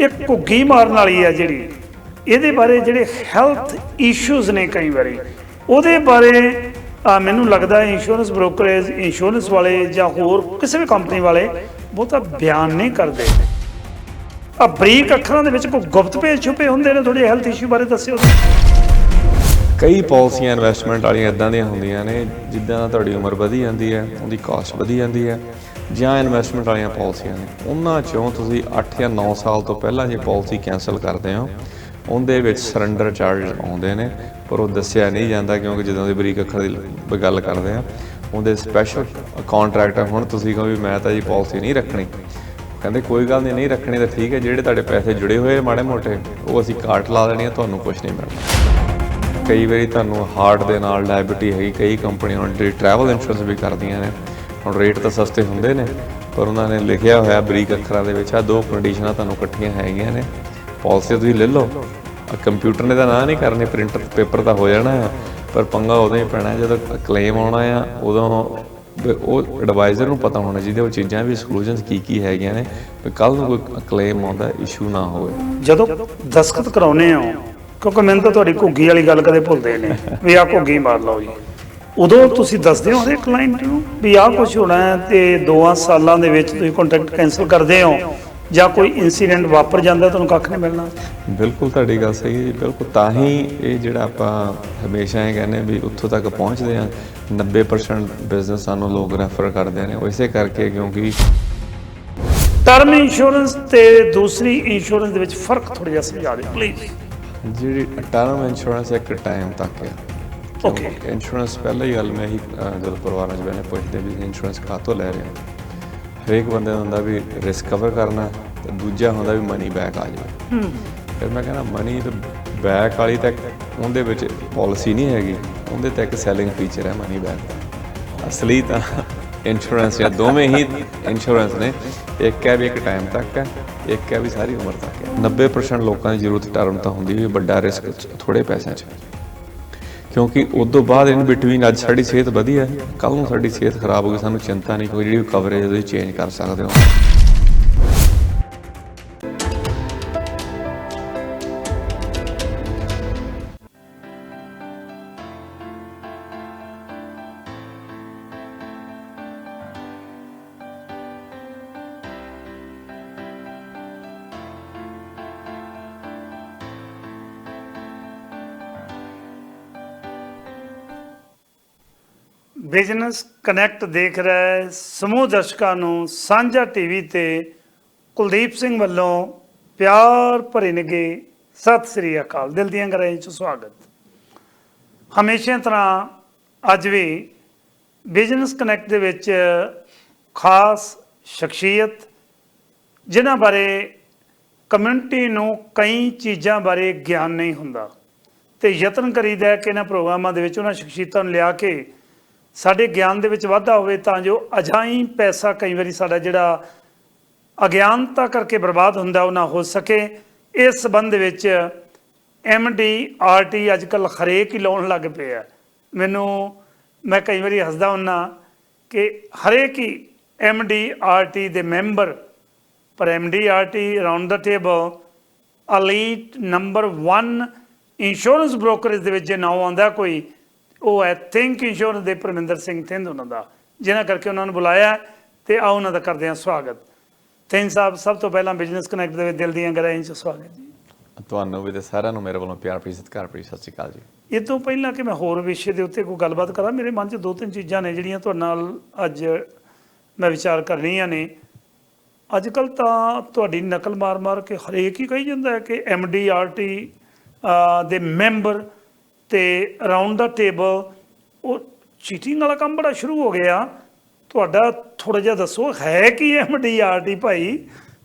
ਇਹ ਘੁੱਗੀ ਮਾਰਨ ਵਾਲੀ ਆ ਜਿਹੜੀ। ਇਹਦੇ ਬਾਰੇ ਜਿਹੜੇ ਹੈਲਥ ਇਸ਼ੂਜ਼ ਨੇ ਕਈ ਵਾਰੀ, ਉਹਦੇ ਬਾਰੇ ਮੈਨੂੰ ਲੱਗਦਾ ਇੰਸ਼ੋਰੈਂਸ ਬ੍ਰੋਕਰੇਜ ਇੰਸ਼ੋਰੈਂਸ ਵਾਲੇ ਜਾਂ ਹੋਰ ਕਿਸੇ ਵੀ ਕੰਪਨੀ ਵਾਲੇ ਬਹੁਤਾ ਬਿਆਨ ਨਹੀਂ ਕਰਦੇ। ਆ, ਬਰੀਕ ਅੱਖਰਾਂ ਦੇ ਵਿੱਚ ਕੋਈ ਗੁਪਤ ਭੇਜ ਛੁਪੇ ਹੁੰਦੇ ਨੇ ਤੁਹਾਡੇ ਹੈਲਥ ਇਸ਼ੂ ਬਾਰੇ ਦੱਸਿਓ। ਕਈ ਪਾਲਿਸੀਆਂ ਇਨਵੈਸਟਮੈਂਟ ਵਾਲੀਆਂ ਇਦਾਂ ਦੀਆਂ ਹੁੰਦੀਆਂ ਨੇ, ਜਿੱਦਾਂ ਤੁਹਾਡੀ ਉਮਰ ਵਧੀ ਜਾਂਦੀ ਹੈ, ਉਹਦੀ ਕਾਸਟ ਵਧੀ ਜਾਂਦੀ ਹੈ। ਜਾਂ ਇਨਵੈਸਟਮੈਂਟ ਵਾਲੀਆਂ ਪਾਲਿਸੀਆਂ ਨੇ, ਉਹਨਾਂ ਚੋਂ ਤੁਸੀਂ 8 ਜਾਂ 9 ਸਾਲ ਤੋਂ ਪਹਿਲਾਂ ਜੇ ਪਾਲਿਸੀ ਕੈਨਸਲ ਕਰਦੇ ਹੋ। ਉਹਦੇ ਵਿੱਚ ਸਰੈਂਡਰ ਚਾਰਜ ਆਉਂਦੇ ਨੇ, ਪਰ ਉਹ ਦੱਸਿਆ ਨਹੀਂ ਜਾਂਦਾ ਕਿਉਂਕਿ ਜਦੋਂ ਦੀ ਬਰੀਕ ਅੱਖਰ ਦੀ ਗੱਲ ਕਰਦੇ ਆ ਉਹਦੇ ਸਪੈਸ਼ਲ ਕੰਟਰੈਕਟ ਹੁਣ ਤੁਸੀਂ ਕਹੋ ਵੀ ਮੈਂ ਤਾਂ ਜੀ ਪਾਲਿਸੀ ਨਹੀਂ ਰੱਖਣੀ। ਕਹਿੰਦੇ ਕੋਈ ਗੱਲ ਨਹੀਂ ਨਹੀਂ ਰੱਖਣੀ ਤਾਂ ਠੀਕ ਹੈ, ਜਿਹੜੇ ਤੁਹਾਡੇ ਪੈਸੇ ਜੁੜੇ ਹੋਏ ਮਾੜੇ ਮੋਟੇ, ਉਹ ਅਸੀਂ ਕਾਟ ਲਾ ਦੇਣੀ ਆ, ਤੁਹਾਨੂੰ ਕੁਝ ਨਹੀਂ ਮਿਲਣਾ। ਕਈ ਵਾਰੀ ਤੁਹਾਨੂੰ ਹਾਰਟ ਦੇ ਨਾਲ ਡਾਇਬਟੀ ਹੈਗੀ, ਕਈ ਕੰਪਨੀਆਂ ਹੁਣ ਜਿਹੜੀ ਟਰੈਵਲ ਇੰਸ਼ੋਰੈਂਸ ਵੀ ਕਰਦੀਆਂ ਨੇ ਹੁਣ ਰੇਟ ਤਾਂ ਸਸਤੇ ਹੁੰਦੇ ਨੇ, ਪਰ ਉਹਨਾਂ ਨੇ ਲਿਖਿਆ ਹੋਇਆ ਬਰੀਕ ਅੱਖਰਾਂ ਦੇ ਵਿੱਚ ਆ ਦੋ ਕੰਡੀਸ਼ਨਾਂ ਤੁਹਾਨੂੰ ਇਕੱਠੀਆਂ ਹੈਗੀਆਂ ਨੇ। ਪਾਲਿਸੀ ਤੁਸੀਂ ਲੈ ਲਓ। ਕੰਪਿਊਟਰ ਨੇ ਤਾਂ ਨਾ ਨਹੀਂ ਕਰਨੇ ਪ੍ਰਿੰਟਰ ਪੇਪਰ ਤਾਂ ਹੋ ਜਾਣਾ ਆ, ਪਰ ਪੰਗਾ ਉਦੋਂ ਹੀ ਪੈਣਾ, ਜਦੋਂ ਕਲੇਮ ਆਉਣਾ ਆ, ਉਦੋਂ ਉਹ ਐਡਵਾਈਜ਼ਰ ਨੂੰ ਪਤਾ ਹੋਣਾ ਚਾਹੀਦਾ, ਉਹ ਚੀਜ਼ਾਂ ਵੀ ਐਕਸਕਲੂਜਨਸ ਕੀ ਕੀ ਹੈਗੀਆਂ ਨੇ, ਵੀ ਕੱਲ ਨੂੰ ਕੋਈ ਕਲੇਮ ਆਉਂਦਾ ਇਸ਼ੂ ਨਾ ਹੋਵੇ। ਜਦੋਂ ਦਸਖਤ ਕਰਾਉਨੇ ਆ ਕਿਉਂਕਿ ਮੈਨੂੰ ਤਾਂ ਤੁਹਾਡੀ ਘੁੱਗੀ ਵਾਲੀ ਗੱਲ ਕਦੇ ਭੁੱਲਦੇ ਨਹੀਂ, ਵੀ ਆਹ ਘੁੱਗੀ ਮਾਰ ਲਓ ਜੀ। ਉਦੋਂ ਤੁਸੀਂ ਦੱਸਦੇ ਹੋ ਹਰੇਕ ਕਲਾਇੰਟ ਨੂੰ ਵੀ ਆਹ ਕੁਝ ਹੋਣਾ ਹੈ ਤੇ ਦੋਆਂ ਸਾਲਾਂ ਦੇ ਵਿੱਚ ਤੁਸੀਂ ਕੰਟਰੈਕਟ ਕੈਨਸਲ ਕਰਦੇ ਹੋ ਜਾਂ ਕੋਈ ਇਨਸੀਡੈਂਟ ਵਾਪਰ ਜਾਂਦਾ ਤੁਹਾਨੂੰ ਕੱਖ ਨਹੀਂ ਮਿਲਣਾ? ਬਿਲਕੁਲ ਤੁਹਾਡੀ ਗੱਲ ਸਹੀ ਹੈ ਜੀ ਬਿਲਕੁਲ ਤਾਂ ਹੀ ਇਹ ਜਿਹੜਾ ਆਪਾਂ ਹਮੇਸ਼ਾ ਇਹ ਕਹਿੰਦੇ ਵੀ ਉੱਥੋਂ ਤੱਕ ਪਹੁੰਚਦੇ ਆ 90% ਬਿਜ਼ਨਸ ਸਾਨੂੰ ਲੋਕ ਰੈਫਰ ਕਰਦੇ ਨੇ ਇਸੇ ਕਰਕੇ ਕਿਉਂਕਿ ਟਰਮ ਇੰਸ਼ੋਰੈਂਸ ਤੇ ਦੂਸਰੀ ਇੰਸ਼ੋਰੈਂਸ ਦੇ ਵਿੱਚ ਫ਼ਰਕ ਥੋੜਾ ਜਿਹਾ ਸਮਝਾ ਦਿਓ ਪਲੀਜ਼ ਜਿਹੜੀ ਟਰਮ ਇੰਸ਼ੋਰੈਂਸ ਇੱਕ ਟਾਈਮ ਤੱਕ ਹੈ। Okay. ਇੰਸ਼ੋਰੈਂਸ ਪਹਿਲਾਂ ਹੀ ਗੱਲ ਮੈਂ ਹੀ ਜਦੋਂ ਪਰਿਵਾਰਾਂ 'ਚ ਬੈਠੇ ਪੁੱਛਦੇ ਵੀ ਇੰਸ਼ੋਰੈਂਸ ਕਾਹਤੋਂ ਲੈ ਰਹੇ ਹੋ? ਹਰੇਕ ਬੰਦੇ ਦਾ ਹੁੰਦਾ ਵੀ ਰਿਸਕ ਕਵਰ ਕਰਨਾ ਤੇ ਦੂਜਾ ਹੁੰਦਾ ਵੀ ਮਨੀ ਬੈਕ ਆ ਜਾਵੇ। ਫਿਰ ਮੈਂ ਕਹਿੰਦਾ ਮਨੀ ਤੇ ਬੈਕ ਵਾਲੀ ਤਾਂ ਉਹਦੇ ਵਿੱਚ ਪਾਲਿਸੀ ਨਹੀਂ ਹੈਗੀ ਉਹਦੇ ਤੇ ਇੱਕ ਸੈਲਿੰਗ ਫੀਚਰ ਹੈ ਮਨੀ ਬੈਕ ਦਾ। ਅਸਲੀ ਤਾਂ ਇੰਸ਼ੋਰੈਂਸ ਜਾਂ ਦੋਵੇਂ ਹੀ ਇੰਸ਼ੋਰੈਂਸ ਨੇ ਇੱਕ ਹੈ ਵੀ ਇੱਕ ਟਾਈਮ ਤੱਕ ਹੈ ਇੱਕ ਹੈ ਵੀ ਸਾਰੀ ਉਮਰ ਤੱਕ ਹੈ। 90% ਲੋਕਾਂ ਦੀ ਜ਼ਰੂਰਤ ਟਰਮ ਤਾਂ ਹੁੰਦੀ ਵੀ ਵੱਡਾ ਰਿਸਕ ਥੋੜੇ ਪੈਸਿਆਂ 'ਚ। ਕਿਉਂਕਿ ਉਸ ਤੋਂ ਬਾਅਦ ਇਨ ਬਿਟਵੀਨ ਅੱਜ ਸਾਡੀ ਸਿਹਤ ਵਧੀਆ ਹੈ ਕੱਲ ਨੂੰ ਸਾਡੀ ਸਿਹਤ ਖਰਾਬ ਹੋ ਗਈ, ਸਾਨੂੰ ਚਿੰਤਾ ਨਹੀਂ, ਕੋਈ ਜਿਹੜੀ ਕਵਰੇਜ ਉਹਦੀ ਚੇਂਜ ਕਰ ਸਕਦੇ ਹੋ। ਬਿਜ਼ਨਸ ਕਨੈਕਟ ਦੇਖ ਰਹੇ ਸਮੂਹ ਦਰਸ਼ਕਾਂ ਨੂੰ ਸਾਂਝਾ ਟੀਵੀ ਤੇ ਕੁਲਦੀਪ ਸਿੰਘ ਵੱਲੋਂ ਪਿਆਰ ਭਰੀ ਨਿੱਘੇ ਸਤਿ ਸ੍ਰੀ ਅਕਾਲ। ਦਿਲ ਦੀਆਂ ਗਰਾਈਆਂ 'ਚ ਸਵਾਗਤ। ਹਮੇਸ਼ਾ ਤਰ੍ਹਾਂ ਅੱਜ ਵੀ ਬਿਜ਼ਨਸ ਕਨੈਕਟ ਦੇ ਵਿੱਚ ਖਾਸ ਸ਼ਖਸੀਅਤ, ਜਿਨ੍ਹਾਂ ਬਾਰੇ ਕਮਿਊਨਿਟੀ ਨੂੰ ਕਈ ਚੀਜ਼ਾਂ ਬਾਰੇ ਗਿਆਨ ਨਹੀਂ ਹੁੰਦਾ ਤੇ ਯਤਨ ਕਰੀਦਾ ਕਿ ਇਹਨਾਂ ਪ੍ਰੋਗਰਾਮਾਂ ਦੇ ਵਿੱਚ ਉਹਨਾਂ ਸ਼ਖਸੀਅਤਾਂ ਨੂੰ ਲਿਆ ਕੇ ਸਾਡੇ ਗਿਆਨ ਦੇ ਵਿੱਚ ਵਾਧਾ ਹੋਵੇ ਤਾਂ ਜੋ ਅਜਾਈ ਪੈਸਾ ਕਈ ਵਾਰੀ ਸਾਡਾ ਜਿਹੜਾ ਅਗਿਆਨਤਾ ਕਰਕੇ ਬਰਬਾਦ ਹੁੰਦਾ ਉਹ ਨਾ ਹੋ ਸਕੇ। ਇਸ ਸੰਬੰਧ ਵਿੱਚ ਡੀ ਆਰ ਟੀ ਅੱਜ ਕੱਲ ਹਰੇਕ ਹੀ ਲਾਉਣ ਲੱਗ ਪਏ ਆ। ਮੈਨੂੰ, ਮੈਂ ਕਈ ਵਾਰੀ ਹੱਸਦਾ ਹੁੰਨਾ ਕਿ ਹਰੇਕ ਹੀ ਡੀ ਆਰ ਟੀ ਦੇ ਮੈਂਬਰ, ਪਰ ਡੀ ਆਰ ਟੀ ਅਰਾਊਂਡ ਦਾ table elite number 1 insurance brokerage ਦੇ ਵਿੱਚ ਜੇ ਨਾਮ ਆਉਂਦਾ ਕੋਈ ਉਹ ਹੈ ਥਿੰਕ ਇੰਸ਼ੋਰੈਂਸ ਦੇ ਪਰਮਿੰਦਰ ਸਿੰਘ ਥਿੰਦ ਉਹਨਾਂ ਦਾ ਜਿਨ੍ਹਾਂ ਕਰਕੇ ਉਹਨਾਂ ਨੂੰ ਬੁਲਾਇਆ ਤੇ ਆਓ ਉਹਨਾਂ ਦਾ ਕਰਦੇ ਹਾਂ ਸਵਾਗਤ। ਥਿੰਦ ਸਾਹਿਬ ਸਭ ਤੋਂ ਪਹਿਲਾਂ ਬਿਜ਼ਨਸ ਕਨੈਕਟ ਦੇ ਵਿੱਚ ਦਿਲ ਦੀਆਂ ਗਹਿਰਾਈਆਂ 'ਚ ਸਵਾਗਤ ਜੀ। ਤੁਹਾਨੂੰ ਵੀ ਤੇ ਸਾਰਿਆਂ ਨੂੰ ਮੇਰੇ ਵੱਲੋਂ ਪਿਆਰ ਭਰੀ ਸਤਿਕਾਰ ਭਰੀ ਸਤਿ ਸ਼੍ਰੀ ਅਕਾਲ ਜੀ। ਇਹ ਤੋਂ ਪਹਿਲਾਂ ਕਿ ਮੈਂ ਹੋਰ ਵਿਸ਼ੇ ਦੇ ਉੱਤੇ ਕੋਈ ਗੱਲਬਾਤ ਕਰਾਂ ਮੇਰੇ ਮਨ 'ਚ ਦੋ ਤਿੰਨ ਚੀਜ਼ਾਂ ਨੇ ਜਿਹੜੀਆਂ ਤੁਹਾਡੇ ਨਾਲ ਅੱਜ ਮੈਂ ਵਿਚਾਰ ਕਰਨੀਆਂ ਨੇ। ਅੱਜ ਕੱਲ ਤਾਂ ਤੁਹਾਡੀ ਨਕਲ ਮਾਰ-ਮਾਰ ਕੇ ਹਰੇਕ ਹੀ ਕਹੀ ਜਾਂਦਾ ਹੈ ਕਿ ਟੀ ਦੇ ਮੈਂਬਰ ਤੇ ਅਰਾਊਂਡ ਦਾ ਟੇਬਲ ਉਹ ਚੀਟਿੰਗ ਵਾਲਾ ਕੰਮ ਬੜਾ ਸ਼ੁਰੂ ਹੋ ਗਿਆ। ਤੁਹਾਡਾ ਥੋੜਾ ਜਿਹਾ ਦੱਸੋ, ਹੈ ਕੀ ਟੀ ਭਾਈ?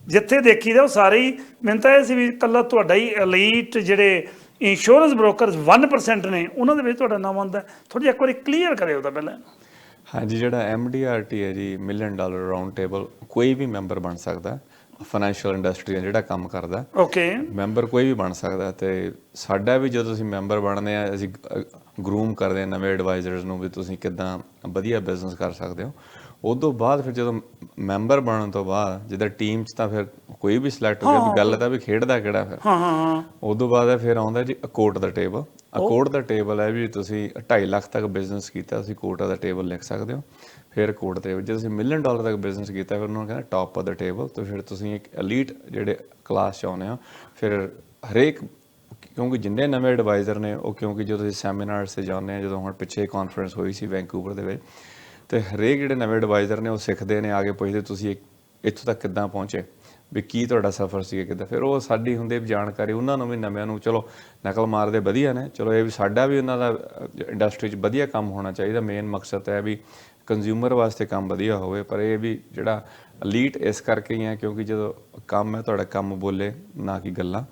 ਜਿੱਥੇ ਦੇਖੀਦਾ ਉਹ ਸਾਰੇ ਹੀ, ਮੈਨੂੰ ਤਾਂ ਇਹ ਸੀ ਵੀ ਕੱਲਾ ਤੁਹਾਡਾ ਹੀ ਐਲੀਟ ਜਿਹੜੇ ਇੰਸ਼ੋਰੈਂਸ ਬ੍ਰੋਕਰਸ 1% ਨੇ, ਉਹਨਾਂ ਦੇ ਵਿੱਚ ਤੁਹਾਡਾ ਨਾਮ ਆਉਂਦਾ। ਥੋੜਾ ਜਿਹਾ ਇੱਕ ਵਾਰੀ ਕਲੀਅਰ ਕਰਿਓ ਤਾਂ ਪਹਿਲਾਂ। ਹਾਂਜੀ, ਜਿਹੜਾ ਐਮਡੀਆਰਟੀ ਹੈ ਜੀ ਮਿਲੀਅਨ ਡਾਲਰ ਰਾਉਂਡ ਟੇਬਲ ਕੋਈ ਵੀ ਮੈਂਬਰ ਬਣ ਸਕਦਾ। ਫਾਈਨੈਂਸ਼ੀਅਲ ਇੰਡਸਟਰੀ ਜਿਹੜਾ ਕੰਮ ਕਰਦਾ। ਓਕੇ ਮੈਂਬਰ ਕੋਈ ਵੀ ਬਣ ਸਕਦਾ ਤੇ ਸਾਡਾ ਵੀ ਜਦੋਂ ਅਸੀਂ ਮੈਂਬਰ ਬਣਦੇ ਆ ਅਸੀਂ ਗਰੂਮ ਕਰਦੇ ਆ ਨਵੇਂ ਐਡਵਾਈਜ਼ਰਸ ਨੂੰ ਵੀ ਤੁਸੀਂ ਕਿੱਦਾਂ ਵਧੀਆ ਬਿਜ਼ਨਸ ਕਰ ਸਕਦੇ ਹੋ। ਉਸ ਤੋਂ ਬਾਅਦ ਫਿਰ ਜਦੋਂ ਮੈਂਬਰ ਬਣਨ ਤੋਂ ਬਾਅਦ ਜਿੱਦਾਂ ਟੀਮ 'ਚ ਤਾਂ ਫਿਰ ਕੋਈ ਵੀ ਸਿਲੈਕਟ ਹੋ ਗਿਆ ਗੱਲ ਤਾਂ ਵੀ ਖੇਡਦਾ ਕਿਹੜਾ ਫਿਰ? ਹਾਂ ਹਾਂ ਉਸ ਤੋਂ ਬਾਅਦ ਫਿਰ ਆਉਂਦਾ ਜੀ ਅਕੋਰਡ ਦਾ ਟੇਬਲ ਅਕੋਰਡ ਦਾ ਟੇਬਲ ਹੈ ਵੀ ਤੁਸੀਂ 2.5 ਲੱਖ ਤੱਕ ਬਿਜ਼ਨਸ ਕੀਤਾ ਤੁਸੀਂ ਕੋਰਟ ਦਾ ਟੇਬਲ ਲਿਖ ਸਕਦੇ ਹੋ। ਫਿਰ ਕੋਰਟ ਦੇ ਜੇ ਤੁਸੀਂ ਮਿਲੀਅਨ ਡਾਲਰ ਤੱਕ ਬਿਜ਼ਨਸ ਕੀਤਾ, ਫਿਰ ਉਹਨਾਂ ਨੂੰ ਕਹਿੰਦਾ ਟਾਪ ਆਫ ਦਾ ਟੇਬਲ ਤੇ ਫਿਰ ਤੁਸੀਂ ਇੱਕ ਐਲੀਟ ਜਿਹੜੇ ਕਲਾਸ ਚ ਆਉਂਦੇ ਹੋ, ਫਿਰ ਹਰੇਕ, ਕਿਉਂਕਿ ਜਿੰਨੇ ਨਵੇਂ ਐਡਵਾਈਜ਼ਰ ਨੇ, ਉਹ ਕਿਉਂਕਿ ਜਦੋਂ ਤੁਸੀਂ ਸੈਮੀਨਾਰਸ ਤੇ ਜਾਂਦੇ ਆ ਜਦੋਂ ਹੁਣ ਪਿੱਛੇ ਕਾਨਫਰੰਸ ਹੋਈ ਸੀ ਵੈਂਕੂਵਰ ਦੇ ਵਿੱਚ, ਤੇ ਹਰੇਕ ਜਿਹੜੇ ਨਵੇਂ ਐਡਵਾਈਜ਼ਰ ਨੇ, ਉਹ ਸਿੱਖਦੇ ਨੇ, ਆਗੇ ਪੁੱਛਦੇ ਤੁਸੀਂ ਇੱਥੋਂ ਤੱਕ ਕਿੱਦਾਂ ਪਹੁੰਚੇ, ਵੀ ਕੀ ਤੁਹਾਡਾ ਸਫ਼ਰ ਸੀ ਕਿੱਦਾਂ। ਫਿਰ ਉਹ ਸਾਡੀ ਹੁੰਦੇ ਵੀ ਜਾਣਕਾਰੀ, ਉਹਨਾਂ ਨੂੰ ਵੀ ਨਵਿਆਂ ਨੂੰ, ਚਲੋ ਨਕਲ ਮਾਰਦੇ ਵਧੀਆ ਨੇ, ਚਲੋ ਇਹ ਵੀ ਸਾਡਾ ਵੀ ਉਹਨਾਂ ਦਾ ਇੰਡਸਟਰੀ 'ਚ ਵਧੀਆ ਕੰਮ ਹੋਣਾ ਚਾਹੀਦਾ ਮੇਨ ਮਕਸਦ ਹੈ ਵੀ ਕੰਜ਼ਿਊਮਰ ਵਾਸਤੇ ਕੰਮ ਵਧੀਆ ਹੋਵੇ, ਪਰ ਇਹ ਵੀ ਜਿਹੜਾ ਲੀਟ ਇਸ ਕਰਕੇ ਹੀ ਹੈ ਕਿਉਂਕਿ ਜਦੋਂ ਕੰਮ ਹੈ, ਤੁਹਾਡਾ ਕੰਮ ਬੋਲੇ, ਨਾ ਕਿ ਗੱਲਾਂ।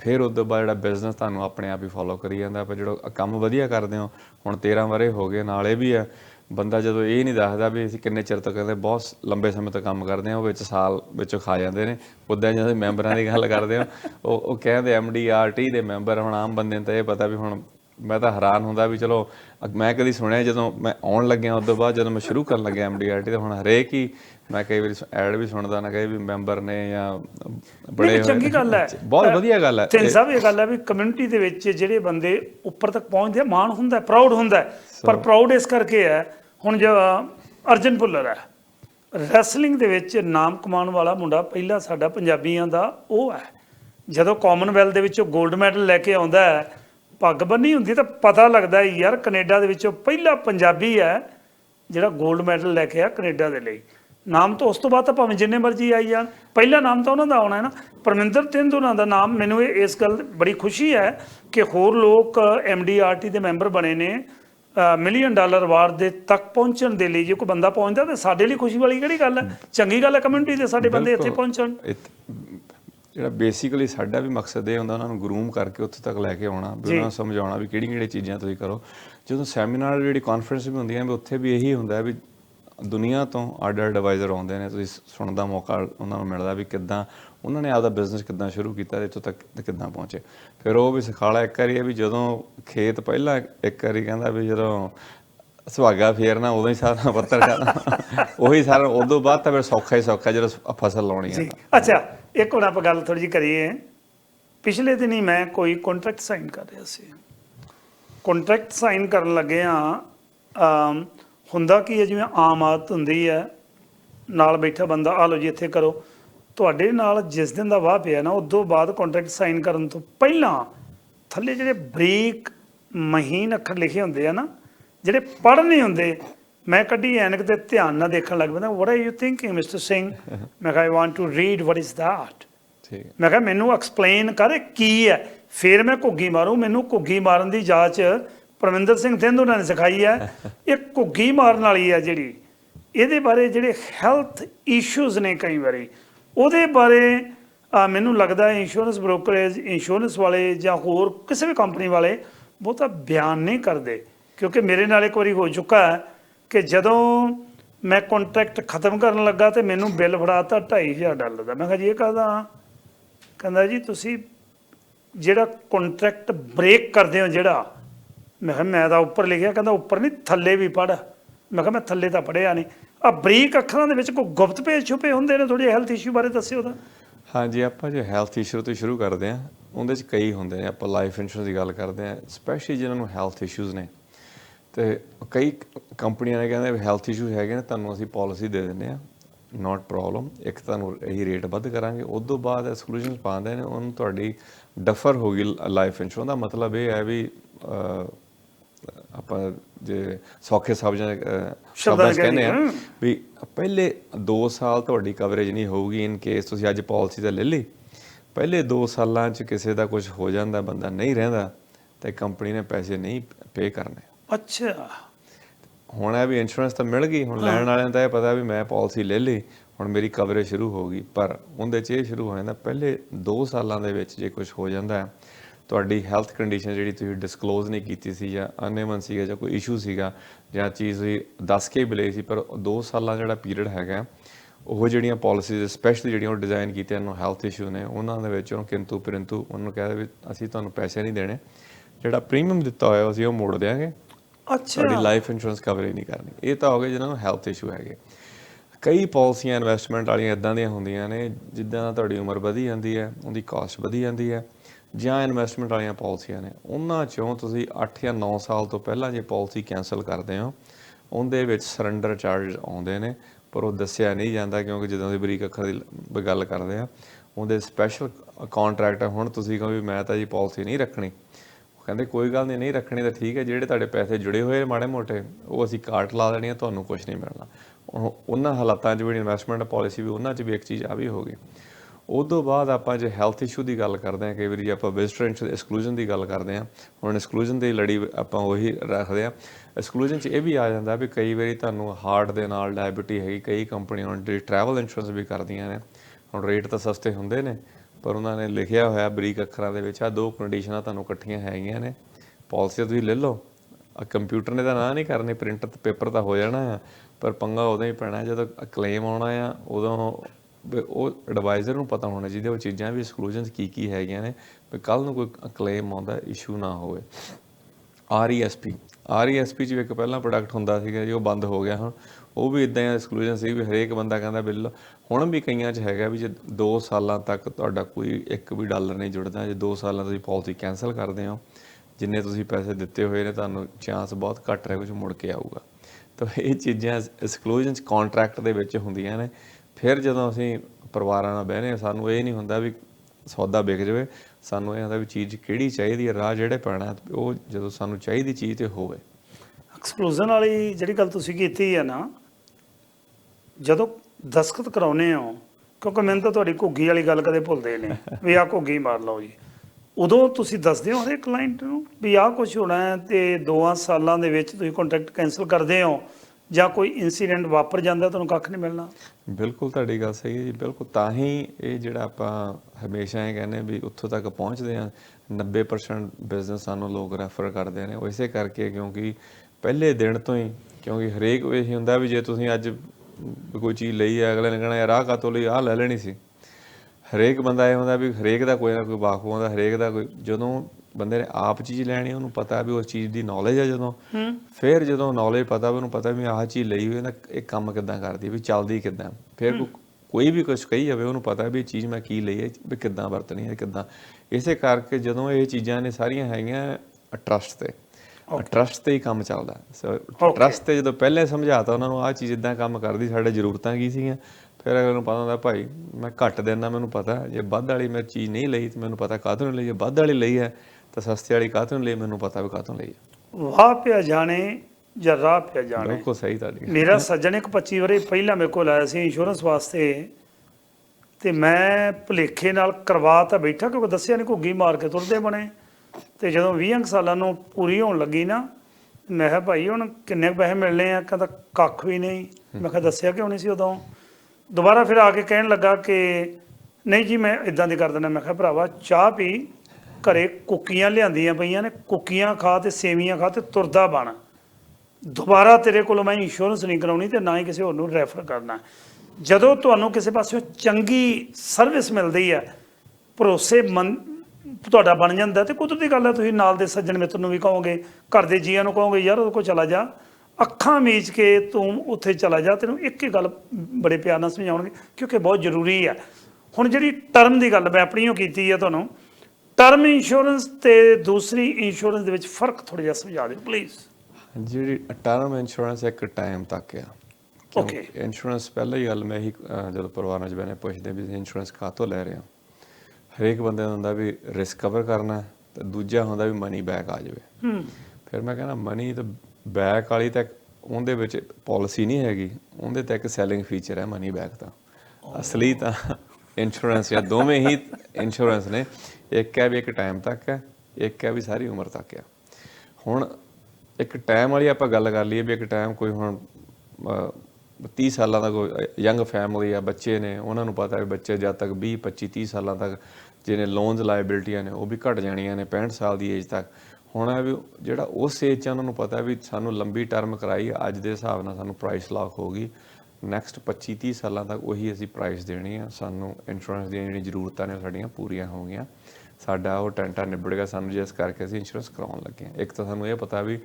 ਫਿਰ ਉਸ ਤੋਂ ਬਾਅਦ ਜਿਹੜਾ ਬਿਜ਼ਨਸ ਤੁਹਾਨੂੰ ਆਪਣੇ ਆਪ ਹੀ ਫੋਲੋ ਕਰੀ ਜਾਂਦਾ। ਪਰ ਜਿਹੜਾ ਕੰਮ ਵਧੀਆ ਕਰਦੇ ਹੋ, ਹੁਣ 13 ਵਰੇ ਹੋ ਗਏ, ਨਾਲ ਇਹ ਵੀ ਆ ਬੰਦਾ ਜਦੋਂ ਇਹ ਨਹੀਂ ਦੱਸਦਾ ਵੀ ਅਸੀਂ ਕਿੰਨੇ ਚਿਰ ਤੋਂ ਕਰਦੇ ਬਹੁਤ ਲੰਬੇ ਸਮੇਂ ਤੋਂ ਕੰਮ ਕਰਦੇ ਹਾਂ, ਉਹ ਵਿੱਚ ਸਾਲ ਵਿੱਚੋਂ ਖਾ ਜਾਂਦੇ ਨੇ, ਉਦਾਂ ਜਦੋਂ ਮੈਂਬਰਾਂ ਦੀ ਗੱਲ ਕਰਦੇ ਹੋ, ਉਹ ਉਹ ਕਹਿੰਦੇ ਐਮਡੀਆਰਟੀ ਦੇ ਮੈਂਬਰ, ਹੁਣ ਆਮ ਬੰਦੇ ਨੂੰ ਤਾਂ ਇਹ ਪਤਾ ਵੀ ਹੁਣ ਮੈਂ ਤਾਂ ਹੈਰਾਨ ਹੁੰਦਾ ਵੀ ਚਲੋ ਮੈਂ ਕਦੀ ਸੁਣਿਆ ਜਦੋਂ ਮੈਂ ਆਉਣ ਲੱਗਿਆ ਉਸ ਤੋਂ ਬਾਅਦ ਜਦੋਂ ਮੈਂ ਸ਼ੁਰੂ ਕਰਨ ਲੱਗਿਆ ਐਮਡੀਆਰਟੀ ਤੇ ਹੁਣ ਹਰੇਕ ਹੀ ਮੈਂ ਕਈ ਵਾਰੀ ਐਡ ਵੀ ਸੁਣਦਾ ਨਾ ਕਹੇ ਵੀ ਮੈਂਬਰ ਨੇ ਜਾਂ ਬੜੇ ਚੰਗੀ ਗੱਲ ਹੈ। ਬਹੁਤ ਵਧੀਆ ਗੱਲ ਹੈ ਤਿੰਨ ਸਾਹਿਬ ਇਹ ਗੱਲ ਹੈ ਵੀ ਕਮਿਊਨਿਟੀ ਦੇ ਵਿੱਚ ਜਿਹੜੇ ਬੰਦੇ ਉੱਪਰ ਤੱਕ ਪਹੁੰਚਦੇ ਆ ਮਾਣ ਹੁੰਦਾ ਪ੍ਰਾਊਡ ਹੁੰਦਾ। ਪਰ ਪ੍ਰਾਊਡ ਇਸ ਕਰਕੇ ਹੈ ਹੁਣ ਜੋ ਅਰਜਨ ਭੁੱਲਰ ਹੈ ਰੈਸਲਿੰਗ ਦੇ ਵਿੱਚ ਨਾਮ ਕਮਾਉਣ ਵਾਲਾ ਮੁੰਡਾ ਪਹਿਲਾ ਸਾਡਾ ਪੰਜਾਬੀਆਂ ਦਾ ਉਹ ਹੈ ਜਦੋਂ ਕਾਮਨਵੈਲਥ ਦੇ ਵਿੱਚੋਂ 골ਡ ਮੈਡਲ ਲੈ ਕੇ ਆਉਂਦਾ ਹੈ ਪੱਗ ਬੰਨੀ ਹੁੰਦੀ ਤਾਂ ਪਤਾ ਲੱਗਦਾ ਹੈ ਯਾਰ ਕੈਨੇਡਾ ਦੇ ਵਿੱਚੋਂ ਪਹਿਲਾ ਪੰਜਾਬੀ ਹੈ ਜਿਹੜਾ 골ਡ ਮੈਡਲ ਲੈ ਕੇ ਆ ਕੈਨੇਡਾ ਦੇ ਲਈ। ਨਾਮ ਤਾਂ ਉਸ ਤੋਂ ਬਾਅਦ ਤਾਂ ਭਾਵੇਂ ਜਿੰਨੇ ਮਰਜ਼ੀ ਆਈ ਜਾਣ। ਪਹਿਲਾ ਨਾਮ ਤਾਂ ਉਹਨਾਂ ਦਾ ਆਉਣਾ ਹੈ ਨਾ। ਪਰਮਿੰਦਰ ਤਿੰਦ ਉਹਨਾਂ ਦਾ ਨਾਮ। ਮੈਨੂੰ ਇਹ ਇਸ ਗੱਲ ਬੜੀ ਖੁਸ਼ੀ ਹੈ ਕਿ ਹੋਰ ਲੋਕ ਐਮਡੀਆਰਟੀ ਦੇ ਮੈਂਬਰ ਬਣੇ ਨੇ। ਮਿਲੀਅਨ ਡਾਲਰ ਵਾਰ ਦੇ ਤੱਕ ਪਹੁੰਚਣ ਦੇ ਲਈ। ਜੇ ਕੋਈ ਬੰਦਾ ਪਹੁੰਚਦਾ ਤਾਂ ਸਾਡੇ ਲਈ ਖੁਸ਼ੀ ਵਾਲੀ ਕਿਹੜੀ ਗੱਲ ਹੈ? ਚੰਗੀ ਗੱਲ ਹੈ ਕਮਿਊਨਿਟੀ ਦੇ ਸਾਡੇ ਬੰਦੇ ਇੱਥੇ। ਪਹੁੰਚਣ। ਜਿਹੜਾ ਬੇਸਿਕਲੀ ਸਾਡਾ ਵੀ ਮਕਸਦ ਇਹ ਹੁੰਦਾ ਉਹਨਾਂ ਨੂੰ ਗਰੂਮ ਕਰਕੇ ਉੱਥੇ ਤੱਕ ਲੈ ਕੇ ਆਉਣਾ ਵੀ ਉਹਨਾਂ ਨੂੰ ਸਮਝਾਉਣਾ ਵੀ ਕਿਹੜੀ ਕਿਹੜੀ ਚੀਜ਼ਾਂ ਤੁਸੀਂ ਕਰੋ। ਜਦੋਂ ਸੈਮੀਨਾਰ ਜਿਹੜੀ ਕਾਨਫਰੰਸ ਵੀ ਹੁੰਦੀਆਂ ਵੀ ਉੱਥੇ ਵੀ ਇਹੀ ਹੁੰਦਾ ਵੀ ਦੁਨੀਆ ਤੋਂ ਅੱਡ ਐਡਵਾਈਜ਼ਰ ਆਉਂਦੇ ਨੇ ਤੁਸੀਂ ਸੁਣਨ ਦਾ ਮੌਕਾ ਉਹਨਾਂ ਨੂੰ ਮਿਲਦਾ ਵੀ ਕਿੱਦਾਂ ਉਹਨਾਂ ਨੇ ਆਪਦਾ ਬਿਜ਼ਨਸ ਕਿੱਦਾਂ ਸ਼ੁਰੂ ਕੀਤਾ ਤੇ ਇੱਥੋਂ ਤੱਕ ਕਿੱਦਾਂ ਪਹੁੰਚੇ। ਫਿਰ ਉਹ ਵੀ ਸਿਖਾਲਾ ਇੱਕ ਵਾਰੀ ਹੈ ਵੀ ਜਦੋਂ ਖੇਤ ਪਹਿਲਾਂ ਇੱਕ ਵਾਰੀ ਕਹਿੰਦਾ ਵੀ ਜਦੋਂ ਸੁਹਾਗਾ ਫੇਰਨਾ ਉਦੋਂ ਹੀ ਸਾਰਾ ਪੱਤਰ ਕਰਨਾ ਉਹੀ ਸਾਰਾ ਉਦੋਂ ਬਾਅਦ ਤਾਂ ਫਿਰ ਸੌਖਾ ਹੀ ਸੌਖਾ ਜਦੋਂ ਫਸਲ ਲਾਉਣੀ ਹੈ ਜੀ। ਅੱਛਾ ਇੱਕ ਹੁਣ ਆਪਾਂ ਗੱਲ ਥੋੜੀ ਜਿਹੀ ਕਰੀਏ। ਪਿਛਲੇ ਦਿਨੀ ਮੈਂ ਕੋਈ ਕੰਟਰੈਕਟ ਸਾਈਨ ਕਰ ਰਿਹਾ ਸੀ। ਕੰਟਰੈਕਟ ਸਾਈਨ ਕਰਨ ਲੱਗੇ ਆ ਹੁੰਦਾ ਕੀ ਹੈ? ਜਿਵੇਂ ਆਮ ਆਦਤ ਹੁੰਦੀ ਹੈ ਨਾਲ ਬੈਠਾ ਬੰਦਾ ਆ ਲਓ ਜੀ ਇੱਥੇ ਕਰੋ। ਤੁਹਾਡੇ ਨਾਲ ਜਿਸ ਦਿਨ ਦਾ ਵਾਹ ਪਿਆ ਨਾ ਉਦੋਂ ਬਾਅਦ ਕੰਟਰੈਕਟ ਸਾਈਨ ਕਰਨ ਤੋਂ ਪਹਿਲਾਂ ਥੱਲੇ ਜਿਹੜੇ ਬਰੀਕ ਮਹੀਨ ਅੱਖਰ ਲਿਖੇ ਹੁੰਦੇ ਆ ਨਾ ਜਿਹੜੇ ਪੜ੍ਹ ਨਹੀਂ ਹੁੰਦੇ ਮੈਂ ਕੱਢੀ ਐਨਕ ਤੇ ਧਿਆਨ ਨਾਲ ਦੇਖਣ ਲੱਗ ਪੈਂਦਾ what are you thinking mister Singh ਮੈਂ ਕਿਹਾ I want to read what is that ਠੀਕ ਮੈਂ ਕਿਹਾ ਮੈਨੂੰ ਐਕਸਪਲੇਨ ਕਰ ਕੀ ਹੈ। ਫਿਰ ਮੈਂ ਘੁੱਗੀ ਮਾਰੂ ਮੈਨੂੰ ਘੁੱਗੀ ਮਾਰਨ ਦੀ ਜਾਂਚ ਪਰਮਿੰਦਰ ਸਿੰਘ ਥਿੰਦ ਉਹਨਾਂ ਨੇ ਸਿਖਾਈ ਹੈ। ਇਹ ਘੁੱਗੀ ਮਾਰਨ ਵਾਲੀ ਹੈ ਜਿਹੜੀ। ਇਹਦੇ ਬਾਰੇ ਜਿਹੜੇ ਹੈਲਥ ਇਸ਼ੂਜ਼ ਨੇ ਕਈ ਵਾਰੀ ਉਹਦੇ ਬਾਰੇ ਮੈਨੂੰ ਲੱਗਦਾ ਹੈ ਇੰਸ਼ੋਰੈਂਸ ਬ੍ਰੋਕਰੇਜ ਇੰਸ਼ੋਰੈਂਸ ਵਾਲੇ ਜਾਂ ਹੋਰ ਕਿਸੇ ਵੀ ਕੰਪਨੀ ਵਾਲੇ ਬਹੁਤਾ ਬਿਆਨ ਨਹੀਂ ਕਰਦੇ। ਕਿਉਂਕਿ ਮੇਰੇ ਨਾਲ ਇੱਕ ਵਾਰੀ ਹੋ ਚੁੱਕਾ ਹੈ ਕਿ ਜਦੋਂ ਮੈਂ ਕੰਟਰੈਕਟ ਖਤਮ ਕਰਨ ਲੱਗਾ ਤੇ ਮੈਨੂੰ ਬਿੱਲ ਫੜਾਤਾ 2500 ਡਾਲਰ ਦਾ। ਮੈਂ ਕਿਹਾ ਜੀ ਇਹ ਕਾਹਦਾ? ਕਹਿੰਦਾ ਜੀ, ਤੁਸੀਂ ਜਿਹੜਾ ਕੰਟਰੈਕਟ ਬ੍ਰੇਕ ਕਰਦੇ ਹੋ ਜਿਹੜਾ, ਮੈਂ ਕਿਹਾ ਮੈਂ ਤਾਂ ਉੱਪਰ ਲਿਖਿਆ, ਕਹਿੰਦਾ ਉੱਪਰ ਨਹੀਂ, ਥੱਲੇ ਵੀ ਪੜ ਮੈਂ ਕਿਹਾ ਮੈਂ ਥੱਲੇ ਤਾਂ ਪੜਿਆ ਨਹੀਂ। ਆ ਬਰੀਕ ਅੱਖਰਾਂ ਦੇ ਵਿੱਚ ਕੋਈ ਗੁਪਤ ਭੇਜ ਛੁਪੇ ਹੁੰਦੇ ਨੇ ਥੋੜੀ ਹੈਲਥ ਇਸ਼ੂ ਬਾਰੇ ਦੱਸਿਓ ਤਾਂ। ਹਾਂਜੀ, ਆਪਾਂ ਜੋ ਹੈਲਥ ਇਸ਼ੂ ਤੋਂ ਸ਼ੁਰੂ ਕਰਦੇ ਹਾਂ, ਉਹਦੇ ਚ ਕਈ ਹੁੰਦੇ ਨੇ। ਆਪਾਂ ਲਾਈਫ ਇੰਸ਼ੋਰੈਂਸ ਦੀ ਗੱਲ ਕਰਦੇ ਹਾਂ ਸਪੈਸ਼ਲੀ ਜਿਨ੍ਹਾਂ ਨੂੰ ਹੈਲਥ ਇਸ਼ੂਜ਼ ਨੇ। ਤੇ ਕਈ ਕੰਪਨੀਆਂ ਨੇ ਕਹਿੰਦੇ ਹੈਲਥ ਇਸ਼ੂ ਹੈਗੇ ਨੇ ਤੁਹਾਨੂੰ ਅਸੀਂ ਪਾਲਿਸੀ ਦੇ ਦਿੰਦੇ ਆ ਨਾਟ ਪ੍ਰੋਬਲਮ ਇੱਕ ਤੁਹਾਨੂੰ ਇਹੀ ਰੇਟ ਵੱਧ ਕਰਾਂਗੇ। ਉਸ ਤੋਂ ਬਾਅਦ ਸੋਲੂਸ਼ਨਸ ਪਾਉਂਦੇ ਨੇ ਉਹਨੂੰ ਤੁਹਾਡੀ ਡਫਰ ਹੋ ਗਈ ਲਾਈਫ ਇੰਸ਼ੋਰੈਂਸ ਦਾ ਮਤਲਬ ਇਹ ਹੈ ਵੀ ਆਪਾਂ ਜੇ ਸੌਖੇ ਅਹ, ਸ਼ਬਦਾਂ ਕਹਿੰਦੇ ਆ ਵੀ ਪਹਿਲੇ 2 ਸਾਲ ਤੁਹਾਡੀ ਕਵਰੇਜ ਨਹੀਂ ਹੋਊਗੀ ਇਨ ਕੇਸ ਤੁਸੀਂ ਅੱਜ ਪਾਲਿਸੀ ਤਾਂ ਲੈ ਲਈ। ਪਹਿਲੇ 2 ਸਾਲਾਂ 'ਚ ਕਿਸੇ ਦਾ ਕੁਝ ਹੋ ਜਾਂਦਾ ਬੰਦਾ ਨਹੀਂ ਰਹਿੰਦਾ ਤੇ ਕੰਪਨੀ ਨੇ ਪੈਸੇ ਨਹੀਂ ਪੇ ਕਰਨੇ। ਅੱਛਾ। ਹੁਣ ਇਹ ਵੀ ਇੰਸ਼ੋਰੈਂਸ ਤਾਂ ਮਿਲ ਗਈ ਹੁਣ ਲੈਣ ਵਾਲਿਆਂ ਦਾ ਇਹ ਪਤਾ ਵੀ ਮੈਂ ਪਾਲਿਸੀ ਲੈ ਲਈ ਹੁਣ ਮੇਰੀ ਕਵਰੇਜ ਸ਼ੁਰੂ ਹੋ ਗਈ ਪਰ ਉਹਦੇ 'ਚ ਇਹ ਸ਼ੁਰੂ ਹੋ ਜਾਂਦਾ ਪਹਿਲੇ 2 ਸਾਲਾਂ ਦੇ ਵਿੱਚ ਜੇ ਕੁਝ ਹੋ ਜਾਂਦਾ ਹੈ ਤੁਹਾਡੀ ਹੈਲਥ ਕੰਡੀਸ਼ਨ ਜਿਹੜੀ ਤੁਸੀਂ ਡਿਸਕਲੋਜ਼ ਨਹੀਂ ਕੀਤੀ ਸੀ ਜਾਂ ਅਨੇਮਨ ਸੀਗਾ ਜਾਂ ਕੋਈ ਇਸ਼ੂ ਸੀਗਾ ਜਾਂ ਚੀਜ਼ ਦੱਸ ਕੇ ਲਈ ਸੀ ਪਰ 2 ਸਾਲਾਂ ਜਿਹੜਾ ਪੀਰੀਅਡ ਹੈਗਾ ਉਹ ਜਿਹੜੀਆਂ ਪਾਲਿਸੀਜ਼ ਸਪੈਸ਼ਲੀ ਜਿਹੜੀਆਂ ਉਹ ਡਿਜ਼ਾਈਨ ਕੀਤੀਆਂ ਨੂੰ ਹੈਲਥ ਇਸ਼ੂ ਨੇ ਉਹਨਾਂ ਦੇ ਵਿੱਚ ਉਹਨੂੰ ਕਿੰਤੂ ਪਰੰਤੂ ਉਹਨੂੰ ਕਹਿੰਦੇ ਵੀ ਅਸੀਂ ਤੁਹਾਨੂੰ ਪੈਸੇ ਨਹੀਂ ਦੇਣੇ ਜਿਹੜਾ ਪ੍ਰੀਮੀਅਮ ਦਿੱਤਾ ਹੋਇਆ ਅਸੀਂ ਉਹ ਮੋੜ ਦਿਆਂਗੇ। ਅੱਛਾ। ਤੁਹਾਡੀ ਲਾਈਫ ਇੰਸ਼ੋਰੈਂਸ ਕਵਰੇਜ ਨਹੀਂ ਕਰਨੀ। ਇਹ ਤਾਂ ਹੋ ਗਏ ਜਿਹਨਾਂ ਨੂੰ ਹੈਲਥ ਇਸ਼ੂ ਹੈਗੇ। ਕਈ ਪਾਲਿਸੀਆਂ ਇਨਵੈਸਟਮੈਂਟ ਵਾਲੀਆਂ ਇਦਾਂ ਦੀਆਂ ਹੁੰਦੀਆਂ ਨੇ, ਜਿੱਦਾਂ ਤੁਹਾਡੀ ਉਮਰ ਵਧੀ ਜਾਂਦੀ ਹੈ, ਉਹਦੀ ਕਾਸਟ ਵਧੀ ਜਾਂਦੀ ਹੈ, ਜਾਂ ਇਨਵੈਸਟਮੈਂਟ ਵਾਲੀਆਂ ਪਾਲਿਸੀਆਂ ਨੇ। ਉਹਨਾਂ ਚੋਂ ਤੁਸੀਂ 8 ਜਾਂ 9 ਸਾਲ ਤੋਂ ਪਹਿਲਾਂ ਜੇ ਪਾਲਿਸੀ ਕੈਨਸਲ ਕਰਦੇ ਹੋ, ਉਹਦੇ ਵਿੱਚ ਸਰੈਂਡਰ ਚਾਰਜ ਆਉਂਦੇ ਨੇ, ਪਰ ਉਹ ਦੱਸਿਆ ਨਹੀਂ ਜਾਂਦਾ ਕਿਉਂਕਿ ਜਦੋਂ ਦੀ ਬਰੀਕ ਅੱਖਰ ਦੀ ਗੱਲ ਕਰਦੇ ਆ, ਉਹਦੇ ਸਪੈਸ਼ਲ ਕੰਟਰੈਕਟ ਹੁਣ ਤੁਸੀਂ ਕਹੋ ਵੀ ਮੈਂ ਤਾਂ ਜੀ ਪਾਲਿਸੀ ਨਹੀਂ ਰੱਖਣੀ। ਕਹਿੰਦੇ ਕੋਈ ਗੱਲ ਨਹੀਂ ਨਹੀਂ ਰੱਖਣੀ ਤਾਂ ਠੀਕ ਹੈ, ਜਿਹੜੇ ਤੁਹਾਡੇ ਪੈਸੇ ਜੁੜੇ ਹੋਏ ਮਾੜੇ ਮੋਟੇ, ਉਹ ਅਸੀਂ ਕਾਟ ਲਾ ਦੇਣੀ ਆ ਤੁਹਾਨੂੰ ਕੁਝ ਨਹੀਂ ਮਿਲਣਾ। ਉਹ- ਉਹਨਾਂ ਹਾਲਾਤਾਂ 'ਚ ਜਿਹੜੀ ਇਨਵੈਸਟਮੈਂਟ ਪਾਲਿਸੀ ਵੀ, ਉਹਨਾਂ 'ਚ ਵੀ ਇੱਕ ਚੀਜ਼ ਆ ਵੀ ਹੋ ਗਈ। ਉਸ ਤੋਂ ਬਾਅਦ ਆਪਾਂ ਜੇ ਹੈਲਥ ਇਸ਼ੂ ਦੀ ਗੱਲ ਕਰਦੇ ਹਾਂ, ਕਈ ਵਾਰੀ ਆਪਾਂ ਵਿਜ਼ਟਰ ਐਕਸਕਲੂਜਨ ਦੀ ਗੱਲ ਕਰਦੇ ਹਾਂ। ਹੁਣ ਐਕਸਕਲੂਜਨ ਦੀ ਲੜੀ ਆਪਾਂ ਉਹੀ ਰੱਖਦੇ ਹਾਂ। ਐਕਸਕਲੂਜਨ 'ਚ ਇਹ ਵੀ ਆ ਜਾਂਦਾ ਵੀ ਕਈ ਵਾਰੀ ਤੁਹਾਨੂੰ ਹਾਰਟ ਦੇ ਨਾਲ ਡਾਇਬੀਟੀ ਹੈਗੀ, ਕਈ ਕੰਪਨੀਆਂ ਹੁਣ ਜਿਹੜੀ ਟਰੈਵਲ ਇੰਸ਼ੋਰੈਂਸ ਵੀ ਕਰਦੀਆਂ ਨੇ, ਹੁਣ ਰੇਟ ਤਾਂ ਸਸਤੇ ਹੁੰਦੇ ਨੇ ਪਰ ਉਹਨਾਂ ਨੇ ਲਿਖਿਆ ਹੋਇਆ ਬਰੀਕ ਅੱਖਰਾਂ ਦੇ ਵਿੱਚ ਆ ਦੋ ਕੰਡੀਸ਼ਨਾਂ ਤੁਹਾਨੂੰ ਇਕੱਠੀਆਂ ਹੈਗੀਆਂ ਨੇ। ਪਾਲਿਸੀ ਤੁਸੀਂ ਲੈ ਲਓ। ਕੰਪਿਊਟਰ ਨੇ ਤਾਂ ਨਾ ਨਹੀਂ ਕਰਨੀ ਪ੍ਰਿੰਟ ਤੇ ਪੇਪਰ ਤਾਂ ਹੋ ਜਾਣਾ ਆ। ਪਰ ਪੰਗਾ ਉਦੋਂ ਹੀ ਪੈਣਾ ਜਦੋਂ ਕਲੇਮ ਆਉਣਾ ਆ, ਉਦੋਂ ਵੀ ਉਹ ਐਡਵਾਈਜ਼ਰ ਨੂੰ ਪਤਾ ਹੋਣਾ ਚਾਹੀਦਾ ਉਹ ਚੀਜ਼ਾਂ ਵੀ ਐਕਸਕਲੂਜਨਸ ਕੀ ਕੀ ਹੈਗੀਆਂ ਨੇ। ਵੀ ਕੱਲ ਨੂੰ ਕੋਈ ਕਲੇਮ ਆਉਂਦਾ ਇਸ਼ੂ ਨਾ ਹੋਵੇ। RESP RESP ਚ ਵੀ ਇੱਕ ਪਹਿਲਾਂ ਪ੍ਰੋਡਕਟ ਹੁੰਦਾ ਸੀਗਾ ਜੀ, ਉਹ ਬੰਦ ਹੋ ਗਿਆ ਹੁਣ। ਉਹ ਵੀ ਇਦਾਂ ਐਕਸਕਲੂਜਨ ਸੀ ਵੀ ਹਰੇਕ ਬੰਦਾ ਕਹਿੰਦਾ ਬਿੱਲ। ਹੁਣ ਵੀ ਕਈਆਂ 'ਚ ਹੈਗਾ ਵੀ ਜੇ 2 ਸਾਲਾਂ ਤੱਕ ਤੁਹਾਡਾ ਕੋਈ ਇੱਕ ਵੀ ਡਾਲਰ ਨਹੀਂ ਜੁੜਦਾ ਜੇ 2 ਸਾਲਾਂ ਤੁਸੀਂ ਪਾਲਿਸੀ ਕੈਨਸਲ ਕਰਦੇ ਹੋ ਜਿੰਨੇ ਤੁਸੀਂ ਪੈਸੇ ਦਿੱਤੇ ਹੋਏ ਨੇ ਤੁਹਾਨੂੰ ਚਾਂਸ ਬਹੁਤ ਘੱਟ ਰਿਹਾ ਕੁਝ ਮੁੜ ਕੇ ਆਊਗਾ। ਤਾਂ ਇਹ ਚੀਜ਼ਾਂ ਐਕਸਕਲੂਜਨਸ ਕੰਟਰੈਕਟ ਦੇ ਵਿੱਚ ਹੁੰਦੀਆਂ ਨੇ। ਫਿਰ ਜਦੋਂ ਅਸੀਂ ਪਰਿਵਾਰਾਂ ਨਾਲ ਬਹਿਨੇ ਹਾਂ, ਸਾਨੂੰ ਇਹ ਨਹੀਂ ਹੁੰਦਾ ਵੀ ਸੌਦਾ ਵਿਕ ਜਾਵੇ। ਸਾਨੂੰ ਇਹ ਹੁੰਦਾ ਵੀ ਚੀਜ਼ ਕਿਹੜੀ ਚਾਹੀਦੀ ਹੈ ਰਾਹ ਜਿਹੜੇ ਪੈਣਾ ਉਹ ਜਦੋਂ ਸਾਨੂੰ ਚਾਹੀਦੀ ਚੀਜ਼ ਤੇ ਹੋਵੇ। ਐਕਸਕਲੂਜਨ ਵਾਲੀ ਜਿਹੜੀ ਗੱਲ ਤੁਸੀਂ ਕੀਤੀ ਹੈ ਨਾ ਜਦੋਂ ਦਸਖਤ ਕਰਾਉਨੇ ਹੋ, ਕਿਉਂਕਿ ਮੈਨੂੰ ਤਾਂ ਤੁਹਾਡੀ ਘੁੱਗੀ ਵਾਲੀ ਗੱਲ ਕਦੇ ਭੁੱਲਦੇ ਨਹੀਂ, ਵੀ ਆਹ ਘੁੱਗੀ ਮਾਰ ਲਓ ਜੀ। ਉਦੋਂ ਤੁਸੀਂ ਦੱਸਦੇ ਹੋ ਹਰੇਕ ਕਲਾਇੰਟ ਨੂੰ ਵੀ ਆਹ ਕੁਝ ਹੋਣਾ ਹੈ ਤੇ ਦੋਆਂ ਸਾਲਾਂ ਦੇ ਵਿੱਚ ਤੁਸੀਂ ਕੰਟਰੈਕਟ ਕੈਨਸਲ ਕਰਦੇ ਹੋ ਜਾਂ ਕੋਈ ਇਨਸੀਡੈਂਟ ਵਾਪਰ ਜਾਂਦਾ, ਤੁਹਾਨੂੰ ਕੱਖ ਨਹੀਂ ਮਿਲਣਾ? ਬਿਲਕੁਲ ਤੁਹਾਡੀ ਗੱਲ ਸਹੀ ਹੈ ਜੀ, ਬਿਲਕੁਲ ਤਾਂ ਹੀ ਇਹ ਜਿਹੜਾ ਆਪਾਂ ਹਮੇਸ਼ਾ ਇਹ ਕਹਿੰਦੇ ਵੀ ਉੱਥੋਂ ਤੱਕ ਪਹੁੰਚਦੇ ਆ 90% ਬਿਜ਼ਨਸ ਸਾਨੂੰ ਲੋਕ ਰੈਫਰ ਕਰਦੇ ਨੇ। ਉਹ ਇਸੇ ਕਰਕੇ ਕਿਉਂਕਿ ਪਹਿਲੇ ਦਿਨ ਤੋਂ ਹੀ, ਕਿਉਂਕਿ ਹਰੇਕ ਇਹ ਹੁੰਦਾ ਵੀ ਜੇ ਤੁਸੀਂ ਅੱਜ ਕੋਈ ਚੀਜ਼ ਲਈ ਹੈ ਅਗਲੇ ਨੇ ਕਹਿਣਾ ਯਾਰ ਆਹ ਕਾਤੋਂ ਲਈ ਆਹ ਲੈ ਲੈਣੀ ਸੀ। ਹਰੇਕ ਬੰਦਾ ਇਹ ਹੁੰਦਾ ਵੀ ਹਰੇਕ ਦਾ ਕੋਈ ਨਾ ਕੋਈ ਵਾਕਫ ਹੁੰਦਾ ਹਰੇਕ ਦਾ ਕੋਈ ਜਦੋਂ ਬੰਦੇ ਨੇ ਆਪ ਚੀਜ਼ ਲੈਣੀ ਉਹਨੂੰ ਪਤਾ ਵੀ ਉਸ ਚੀਜ਼ ਦੀ ਨੌਲੇਜ ਹੈ ਜਦੋਂ। ਫਿਰ ਜਦੋਂ ਨੌਲੇਜ ਪਤਾ ਵੀ ਉਹਨੂੰ ਪਤਾ ਵੀ ਆਹ ਚੀਜ਼ ਲਈ ਹੋਈ ਹੈ ਨਾ ਇਹ ਕੰਮ ਕਿੱਦਾਂ ਕਰਦੀ ਵੀ ਚੱਲਦੀ ਕਿੱਦਾਂ। ਫਿਰ ਕੋਈ ਵੀ ਕੁਝ ਕਹੀ ਜਾਵੇ ਉਹਨੂੰ ਪਤਾ ਵੀ ਇਹ ਚੀਜ਼ ਮੈਂ ਕੀ ਲਈ ਹੈ ਵੀ ਕਿੱਦਾਂ ਵਰਤਣੀ ਹੈ ਕਿੱਦਾਂ। ਇਸੇ ਕਰਕੇ ਜਦੋਂ ਇਹ ਚੀਜ਼ਾਂ ਨੇ ਸਾਰੀਆਂ ਹੈਗੀਆਂ ਟਰਸਟ ਤੇ। ਟਰਸਟ ਤੇ ਹੀ ਕੰਮ ਚੱਲਦਾ। ਸੋ ਟਰਸਟ ਤੇ ਜਦੋਂ ਪਹਿਲੇ ਸਮਝਾਤਾ ਉਹਨਾਂ ਨੂੰ ਆਹ ਚੀਜ਼ ਇਦਾਂ ਕੰਮ ਕਰਦੀ ਸਾਡੇ ਜ਼ਰੂਰਤਾਂ ਕੀ ਸੀਗੀਆਂ? ਫਿਰ ਅਗਲੇ ਨੂੰ ਪਤਾ ਹੁੰਦਾ ਭਾਈ ਮੈਂ ਘੱਟ ਦੇਣਾ ਮੈਨੂੰ ਪਤਾ ਜੇ ਵੱਧ ਵਾਲੀ ਮੈਂ ਚੀਜ਼ ਨਹੀਂ ਲਈ ਤੇ ਮੈਨੂੰ ਪਤਾ ਕਾਹਤੋਂ ਲਈ। ਜੇ ਵੱਧ ਵਾਲੀ ਲਈ ਹੈ ਤਾਂ ਸਸਤੇ ਵਾਲੀ ਕਾਹਤੋਂ ਲਈ ਮੈਨੂੰ ਪਤਾ ਵੀ ਕਾਹਤੋਂ ਲਈ ਹੈ। ਵਾਹ ਪਿਆ ਜਾਣੇ ਜਾਂ ਰਾਹ ਪਿਆ ਜਾਣੇ? ਬਿਲਕੁਲ ਸਹੀ ਤੁਹਾਡੀ। ਮੇਰਾ ਸੱਜਣ ਇੱਕ 25 ਵਰੇ ਪਹਿਲਾਂ ਮੇਰੇ ਕੋਲ ਆਇਆ ਸੀ ਇੰਸ਼ੋਰੈਂਸ ਵਾਸਤੇ ਤੇ ਮੈਂ ਭੁਲੇਖੇ ਨਾਲ ਕਰਵਾ ਤਾਂ ਬੈਠਾ ਕਿਉਂਕਿ ਦੱਸਿਆ ਨਹੀਂ ਘੁੱਗੀ ਮਾਰ ਕੇ ਤੁਰਦੇ ਬਣੇ। ਤੇ ਜਦੋਂ 20 ਕੁ ਸਾਲਾਂ ਨੂੰ ਪੂਰੀ ਹੋਣ ਲੱਗੀ ਨਾ, ਮੈਂ ਕਿਹਾ ਭਾਈ ਹੁਣ ਕਿੰਨੇ ਕੁ ਪੈਸੇ ਮਿਲਣੇ ਆ? ਕਹਿੰਦਾ ਕੱਖ ਵੀ ਨਹੀਂ। ਮੈਂ ਕਿਹਾ ਦੱਸਿਆ ਕਿਉਂ ਨਹੀਂ ਸੀ ਉਦੋਂ? ਦੁਬਾਰਾ ਫਿਰ ਆ ਕੇ ਕਹਿਣ ਲੱਗਾ ਕਿ ਨਹੀਂ ਜੀ, ਮੈਂ ਇਦਾਂ ਦੀ ਕਰ ਦਿੰਦਾ। ਮੈਂ ਕਿਹਾ ਭਰਾਵਾ, ਚਾਹ ਪੀ, ਘਰੇ ਕੁੱਕੀਆਂ ਲਿਆਂਦੀਆਂ ਪਈਆਂ ਨੇ। ਕੁੱਕੀਆਂ ਖਾ ਤੇ ਸੇਵੀਆਂ ਖਾ ਤੇ ਤੁਰਦਾ ਬਣ। ਦੁਬਾਰਾ ਤੇਰੇ ਕੋਲੋਂ ਮੈਂ ਇੰਸ਼ੋਰੈਂਸ ਨਹੀਂ ਕਰਾਉਣੀ ਤੇ ਨਾ ਹੀ ਕਿਸੇ ਹੋਰ ਨੂੰ ਰੈਫਰ ਕਰਨਾ। ਜਦੋਂ ਤੁਹਾਨੂੰ ਕਿਸੇ ਪਾਸਿਓਂ ਚੰਗੀ ਸਰਵਿਸ ਮਿਲਦੀ ਹੈ ਭਰੋਸੇਮੰਦ ਤੁਹਾਡਾ ਬਣ ਜਾਂਦਾ ਤੇ ਕੁਦਰਤੀ ਗੱਲ ਹੈ ਤੁਸੀਂ ਨਾਲ ਦੇ ਸੱਜਣ ਮਿੱਤਰ ਨੂੰ ਵੀ ਕਹੋਗੇ ਘਰ ਦੇ ਜੀਆਂ ਨੂੰ ਕਹੋਗੇ ਯਾਰ ਉਹਦੇ ਕੋਲ ਚਲਾ ਜਾ। ਅੱਖਾਂ ਮੀਚ ਕੇ ਤੂੰ ਉੱਥੇ ਚਲਾ ਜਾ ਤੈਨੂੰ ਇੱਕ ਹੀ ਗੱਲ ਬੜੇ ਪਿਆਰ ਨਾਲ ਸਮਝਾਉਣਗੇ ਕਿਉਂਕਿ ਬਹੁਤ ਜ਼ਰੂਰੀ ਹੈ ਹੁਣ ਜਿਹੜੀ ਟਰਮ ਦੀ ਗੱਲ ਮੈਂ ਆਪਣੀ ਉਹ ਕੀਤੀ ਹੈ ਤੁਹਾਨੂੰ ਟਰਮ ਇੰਸ਼ੋਰੈਂਸ ਤੇ ਦੂਸਰੀ ਇੰਸ਼ੋਰੈਂਸ ਦੇ ਵਿੱਚ ਫ਼ਰਕ ਥੋੜਾ ਜਿਹਾ ਸਮਝਾ ਦਿਓ ਪਲੀਜ਼ ਜਿਹੜੀ ਟਰਮ ਇੰਸ਼ੋਰੈਂਸ ਇੱਕ ਟਾਈਮ ਤੱਕ ਆ। Okay. ਇੰਸ਼ੋਰੈਂਸ ਪਹਿਲਾਂ ਹੀ ਗੱਲ ਮੈਂ ਹੀ ਜਦੋਂ ਪਰਿਵਾਰਾਂ 'ਚ ਬੈਨੇ ਪੁੱਛਦੇ ਵੀ ਇੰਸ਼ੋਰੈਂਸ ਕਾਹਤੋਂ ਲੈ ਰਹੇ ਹੋ? ਹਰੇਕ ਬੰਦੇ ਨੂੰ ਹੁੰਦਾ ਵੀ ਰਿਸਕ ਕਵਰ ਕਰਨਾ ਤੇ ਦੂਜਾ ਹੁੰਦਾ ਵੀ ਮਨੀ ਬੈਕ ਆ ਜਾਵੇ। ਹੂੰ। ਫਿਰ ਮੈਂ ਕਹਿੰਦਾ ਮਨੀ ਤਾਂ ਬੈਕ ਵਾਲੀ ਤਾਂ ਉਹਦੇ ਵਿੱਚ ਪਾਲਿਸੀ ਨਹੀਂ ਹੈਗੀ ਉਹਦੇ ਤੇ ਇੱਕ ਸੈਲਿੰਗ ਫੀਚਰ ਹੈ ਮਨੀ ਬੈਕ ਦਾ ਅਸਲੀ ਤਾਂ ਇੰਸ਼ੋਰੈਂਸ ਜਾਂ ਦੋਵੇਂ ਹੀ ਇੰਸ਼ੋਰੈਂਸ ਨੇ ਇੱਕ ਹੈ ਵੀ ਇੱਕ ਟਾਈਮ ਤੱਕ ਹੈ ਇੱਕ ਹੈ ਵੀ ਸਾਰੀ ਉਮਰ ਤੱਕ ਹੈ। ਹੁਣ ਇੱਕ ਟਾਈਮ ਵਾਲੀ ਆਪਾਂ ਗੱਲ ਕਰ ਲਈਏ ਵੀ ਇੱਕ ਟਾਈਮ ਕੋਈ ਹੁਣ ਅਹ, 30 ਸਾਲਾਂ ਦਾ ਕੋਈ ਯੰਗ ਫੈਮਿਲੀ ਆ ਬੱਚੇ ਨੇ ਉਹਨਾਂ ਨੂੰ ਪਤਾ ਹੈ ਬੱਚੇ ਜਦ ਤੱਕ 20 25 30 ਸਾਲਾਂ ਤੱਕ ਜਿਹਨੇ ਲੋਨਸ ਲਾਇਬਿਲਟੀਆਂ ਨੇ, ਉਹ ਵੀ ਘਟ ਜਾਣੀਆਂ ਨੇ 65 ਸਾਲ ਦੀ ਏਜ ਤੱਕ। ਹੁਣ ਹੈ ਵੀ ਜਿਹੜਾ ਉਸ ਏਜ 'ਚ ਉਹਨਾਂ ਨੂੰ ਪਤਾ ਵੀ ਸਾਨੂੰ ਲੰਬੀ ਟਰਮ ਕਰਾਈ, ਅੱਜ ਦੇ ਹਿਸਾਬ ਨਾਲ ਸਾਨੂੰ ਪ੍ਰਾਈਸ ਲਾਕ ਹੋਗੀ ਨੈਕਸਟ 25 30 ਸਾਲਾਂ ਤੱਕ ਉਹੀ ਅਸੀਂ ਪ੍ਰਾਈਸ ਦੇਣੀ ਆ। ਸਾਨੂੰ ਇੰਸ਼ੋਰੈਂਸ ਦੀਆਂ ਜਿਹੜੀਆਂ ਜ਼ਰੂਰਤਾਂ ਨੇ, ਉਹ ਸਾਡੀਆਂ ਪੂਰੀਆਂ ਹੋ ਗਈਆਂ। ਸਾਡਾ ਉਹ ਟੈਂਟਾ ਨਿਬੜ ਗਿਆ, ਸਾਨੂੰ ਜਿਸ ਕਰਕੇ ਅਸੀਂ ਇੰਸ਼ੋਰੈਂਸ ਕਰਾਉਣ ਲੱਗੇ ਹਾਂ। ਇੱਕ ਤਾਂ ਸਾਨੂੰ ਇਹ ਪਤਾ ਵੀ